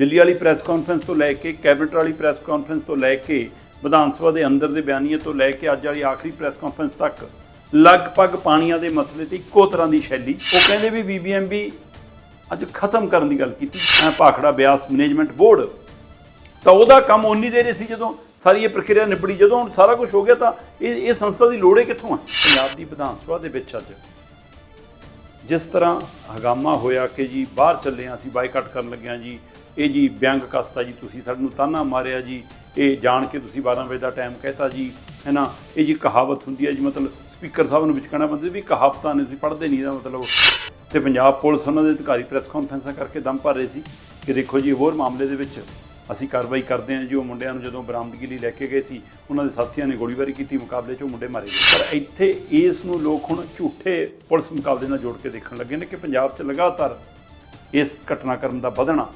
ਦਿੱਲੀ ਵਾਲੀ press conference ਤੋਂ ਲੈ ਕੇ, ਕੈਬਨਿਟ ਵਾਲੀ ਪ੍ਰੈਸ ਕਾਨਫਰੰਸ ਤੋਂ ਲੈ ਕੇ, ਵਿਧਾਨ ਸਭਾ ਦੇ ਅੰਦਰ ਦੇ ਬਿਆਨੀਏ ਤੋਂ ਲੈ ਕੇ ਅੱਜ ਵਾਲੀ ਆਖਰੀ ਪ੍ਰੈਸ ਕਾਨਫਰੰਸ ਤੱਕ ਲਗਭਗ ਪਾਣੀਆਂ ਦੇ ਮਸਲੇ ਤੇ ਇੱਕੋ ਤਰ੍ਹਾਂ ਦੀ ਸ਼ੈਲੀ। ਉਹ ਕਹਿੰਦੇ ਵੀ ਬੀਬੀਐਮਬੀ ਅੱਜ ਖਤਮ ਕਰਨ ਦੀ ਗੱਲ ਕੀਤੀ। Bhakra Beas management board. ਤਾਂ ਉਹਦਾ ਕੰਮ ਉਨੀ ਦੇਰ ਹੀ ਸੀ ਜਦੋਂ ਸਾਰੀ ਇਹ ਪ੍ਰਕਿਰਿਆ ਨਿਬੜੀ। ਜਦੋਂ ਹੁਣ ਸਾਰਾ ਕੁਝ ਹੋ ਗਿਆ ਤਾਂ ਇਹ ਇਹ ਸੰਸਥਾ ਦੀ ਲੋੜ ਹੀ ਕਿੱਥੋਂ ਆ? ਪੰਜਾਬ ਦੀ ਵਿਧਾਨ ਸਭਾ ਦੇ ਵਿੱਚ ਅੱਜ। ਜਿਸ ਤਰ੍ਹਾਂ ਹਗਾਮਾ ਹੋਇਆ ਕਿ ਜੀ, ਬਾਹਰ ਚੱਲੇ ਹਾਂ ਅਸੀਂ, ਬਾਈਕਾਟ ਕਰਨ ਲੱਗੇ ਹਾਂ ਜੀ। ਇਹ ਜੀ ਵਿਅੰਗ ਕਸਤਾ ਜੀ, ਤੁਸੀਂ ਸਾਡੇ ਨੂੰ ਤਾਨਾ ਮਾਰਿਆ ਜੀ। ਇਹ ਜਾਣ ਕੇ ਤੁਸੀਂ 12 ਵਜੇ ਦਾ ਟਾਈਮ ਕਹਿਤਾ ਜੀ ਹੈ ਨਾ ਇਹ ਜੀ ਕਹਾਵਤ ਹੁੰਦੀ ਹੈ ਜੀ, ਮਤਲਬ ਸਪੀਕਰ ਸਾਹਿਬ ਨੂੰ ਵਿਚਕਣਾ ਬੰਦੇ ਵੀ ਕਹਾਵਤਾਂ ਨੇ, ਤੁਸੀਂ ਪੜ੍ਹਦੇ ਨਹੀਂ ਦਾ ਮਤਲਬ। ਤੇ ਪੰਜਾਬ ਪੁਲਿਸ ਉਹਨਾਂ ਦੇ ਅਧਿਕਾਰੀ ਪ੍ਰੈਸ ਕਾਨਫਰੰਸਾਂ ਕਰਕੇ ਦਮ ਭਰ ਰਹੇ ਸੀ ਕਿ ਦੇਖੋ ਜੀ, ਹੋਰ ਮਾਮਲੇ ਦੇ ਵਿੱਚ ਅਸੀਂ ਕਾਰਵਾਈ ਕਰਦੇ ਹਾਂ ਜੀ। ਉਹ ਮੁੰਡਿਆਂ ਨੂੰ ਜਦੋਂ ਬਰਾਮਦਗੀ ਲਈ ਲੈ ਕੇ ਗਏ ਸੀ, ਉਹਨਾਂ ਦੇ ਸਾਥੀਆਂ ਨੇ ਗੋਲੀਬਾਰੀ ਕੀਤੀ ਮੁਕਾਬਲੇ 'ਚ, ਉਹ ਮੁੰਡੇ ਮਾਰੇ ਗਏ। ਪਰ ਇੱਥੇ ਇਸ ਨੂੰ ਲੋਕ ਹੁਣ ਝੂਠੇ ਪੁਲਿਸ ਮੁਕਾਬਲੇ ਨਾਲ ਜੋੜ ਕੇ ਦੇਖਣ ਲੱਗੇ ਨੇ ਕਿ ਪੰਜਾਬ 'ਚ ਲਗਾਤਾਰ ਇਸ ਘਟਨਾਕ੍ਰਮ ਦਾ ਵਧਣਾ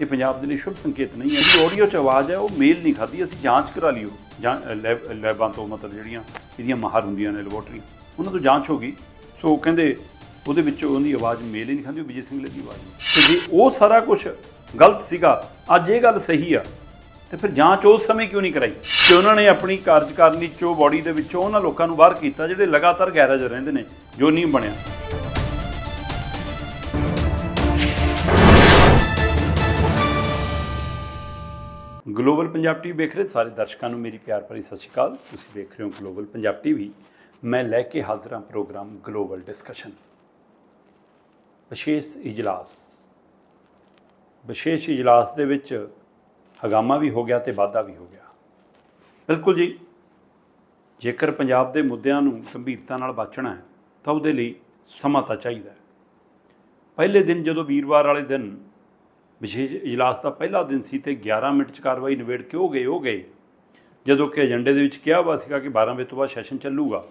ਇਹ ਪੰਜਾਬ ਦੇ ਲਈ ਸ਼ੁਭ ਸੰਕੇਤ ਨਹੀਂ ਹੈ। ਜੀ ਆਡੀਓ 'ਚ ਆਵਾਜ਼ ਹੈ, ਉਹ ਮੇਲ ਨਹੀਂ ਖਾਦੀ ਅਸੀਂ ਜਾਂਚ ਕਰਾ ਲਈ ਉਹ। ਜਾਂ ਲੈਬ- ਲੈਬਾਂ ਤੋਂ ਮਤਲਬ ਜਿਹੜੀਆਂ, ਇਹਦੀਆਂ ਮਾਹਰ ਹੁੰਦੀਆਂ ਨੇ ਲੈਬੋਰਟਰੀ ਉਹਨਾਂ ਤੋਂ ਜਾਂਚ ਹੋ ਗਈ। ਸੋ ਉਹ ਕਹਿੰਦੇ, ਉਹਦੇ ਵਿੱਚ ਉਹਦੀ ਆਵਾਜ਼ ਮੇਲ ਹੀ ਨਹੀਂ ਖਾਦੀ ਵਿਜੇ ਸਿੰਘਲੇ ਦੀ ਆਵਾਜ਼ ਸੀ। ਤੇ ਜੇ ਉਹ ਸਾਰਾ ਕੁਝ ਗਲਤ ਸੀਗਾ, ਅੱਜ ਇਹ ਗੱਲ ਸਹੀ ਆ, ਤੇ ਫਿਰ ਜਾਂਚ ਉਸ ਸਮੇਂ ਕਿਉਂ ਨਹੀਂ ਕਰਾਈ? ਕਿ ਉਹਨਾਂ ਨੇ ਆਪਣੀ ਕਾਰਜਕਾਰਨੀ ਚੋਂ ਬਾਡੀ ਦੇ ਵਿੱਚੋਂ ਉਹਨਾਂ ਲੋਕਾਂ ਨੂੰ ਬਾਹਰ ਕੀਤਾ, ਜਿਹੜੇ ਲਗਾਤਾਰ ਗੈਰਾਜ ਰਹਿੰਦੇ ਨੇ, ਜੋ ਨਹੀਂ ਬਣਿਆ। ਗਲੋਬਲ ਪੰਜਾਬ ਟੀਵੀ ਵੇਖ ਰਹੇ ਸਾਰੇ ਦਰਸ਼ਕਾਂ ਨੂੰ ਮੇਰੀ ਪਿਆਰ ਭਰੀ ਸਤਿ ਸ਼੍ਰੀ ਅਕਾਲ। ਤੁਸੀਂ ਦੇਖ ਰਹੇ ਹੋ ਗਲੋਬਲ ਪੰਜਾਬ ਟੀਵੀ। ਮੈਂ ਲੈ ਕੇ ਹਾਜ਼ਰ ਹਾਂ ਪ੍ਰੋਗਰਾਮ ਗਲੋਬਲ ਡਿਸਕਸ਼ਨ। ਵਿਸ਼ੇਸ਼ ਇਜਲਾਸ। ਵਿਸ਼ੇਸ਼ ਇਜਲਾਸ ਦੇ ਵਿੱਚ ਹਗਾਮਾ ਵੀ ਹੋ ਗਿਆ ਤੇ ਵਾਧਾ ਵੀ ਹੋ ਗਿਆ। ਬਿਲਕੁਲ ਜੀ, ਜੇਕਰ ਪੰਜਾਬ ਦੇ ਮੁੱਦਿਆਂ ਨੂੰ ਗੰਭੀਰਤਾ ਨਾਲ ਬਾਚਣਾ ਹੈ, ਤਾਂ ਉਹਦੇ ਲਈ ਸਮਾਂ ਤਾਂ ਚਾਹੀਦਾ ਪਹਿਲੇ ਦਿਨ ਜਦੋਂ ਵੀਰਵਾਰ ਵਾਲੇ ਦਿਨ ਵਿਸ਼ੇਸ਼ ਇਜਲਾਸ ਦਾ ਪਹਿਲਾ ਦਿਨ ਸੀ ਤੇ 11 ਮਿੰਟ ਚ ਕਾਰਵਾਈ ਨਿਬੇੜ ਕੇ ਉਹ ਗਏ ਉਹ ਗਏ। ਜਦੋਂ ਕਿ ਏਜੰਡੇ ਦੇ ਵਿੱਚ ਕਿਹਾ ਹੋਇਆ ਸੀਗਾ ਕਿ 12 ਵਜੇ ਤੋਂ ਬਾਅਦ ਸੈਸ਼ਨ ਚੱਲੂਗਾ।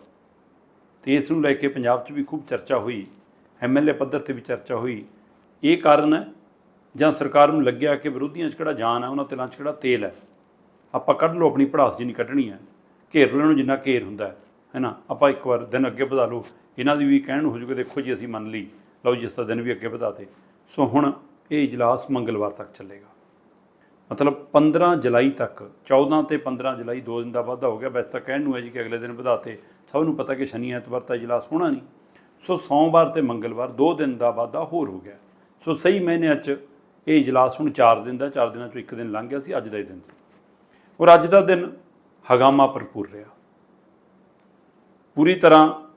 ਤੇ ਇਸ ਨੂੰ ਲੈ ਕੇ ਪੰਜਾਬ 'ਚ ਵੀ ਖੂਬ ਚਰਚਾ ਹੋਈ ਐਮਐਲਏ ਪੱਧਰ ਤੇ ਵੀ ਚਰਚਾ ਹੋਈ। ਇਹ ਕਾਰਨ ਹੈ ਜਾਂ ਸਰਕਾਰ ਨੂੰ ਲੱਗਿਆ ਕਿ ਵਿਰੋਧੀਆਂ 'ਚ ਕਿਹੜਾ ਜਾਨ ਹੈ ਉਹਨਾਂ ਤਿਲਾਂ 'ਚ ਕਿਹੜਾ ਤੇਲ ਹੈ ਆਪਾਂ ਕੱਢ ਲਓ, ਆਪਣੀ ਪੜਾਸ ਜਿੰਨੀ ਕੱਢਣੀ ਹੈ ਘੇਰ ਲੈਣ ਨੂੰ ਜਿੰਨਾ ਘੇਰ ਹੁੰਦਾ ਹੈ ਹੈਨਾ ਆਪਾਂ ਇੱਕ ਵਾਰ ਦਿਨ ਅੱਗੇ ਵਧਾ ਲਓ। ਇਹਨਾਂ ਦੀ ਵੀ ਕਹਿਣ ਹੋ ਜੂਗੇ, ਦੇਖੋ ਜੀ ਅਸੀਂ ਮੰਨ ਲਈ। ਲਓ ਜੀ ਇਸ ਦਾ ਦਿਨ ਵੀ ਅੱਗੇ ਵਧਾਤੇ। ਸੋ ਹੁਣ ਇਹ ਇਜਲਾਸ ਮੰਗਲਵਾਰ ਤੱਕ ਚੱਲੇਗਾ। ਮਤਲਬ 15 ਜੁਲਾਈ ਤੱਕ 14 ਤੇ 15 ਜੁਲਾਈ, ਦੋ ਦਿਨ ਦਾ ਵਾਧਾ ਹੋ ਗਿਆ ਵੈਸੇ ਤਾਂ ਕਹਿਣ ਨੂੰ ਹੈ ਜੀ ਕਿ ਅਗਲੇ ਦਿਨ ਵਧਾਤੇ। ਸਭ ਨੂੰ ਪਤਾ ਕਿ ਸ਼ਨੀ ਐਤਵਾਰ ਤਾਂ ਇਜਲਾਸ ਹੋਣਾ ਨਹੀਂ। ਸੋ ਸੋਮਵਾਰ ਤੇ ਮੰਗਲਵਾਰ ਦੋ ਦਿਨ ਦਾ ਵਾਧਾ ਹੋਰ ਹੋ ਗਿਆ। ਸੋ ਸਹੀ ਮਹੀਨਿਆਂ 'ਚ ਇਹ ਇਜਲਾਸ ਹੁਣ 4 ਦਿਨ ਦਾ 4 ਦਿਨਾਂ 'ਚੋਂ ਇੱਕ ਦਿਨ ਲੰਘ ਗਿਆ ਸੀ, ਅੱਜ ਦਾ ਹੀ ਦਿਨ ਸੀ। ਔਰ ਅੱਜ ਦਾ ਦਿਨ ਹਗਾਮਾ ਭਰਪੂਰ ਰਿਹਾ। ਪੂਰੀ ਤਰ੍ਹਾਂ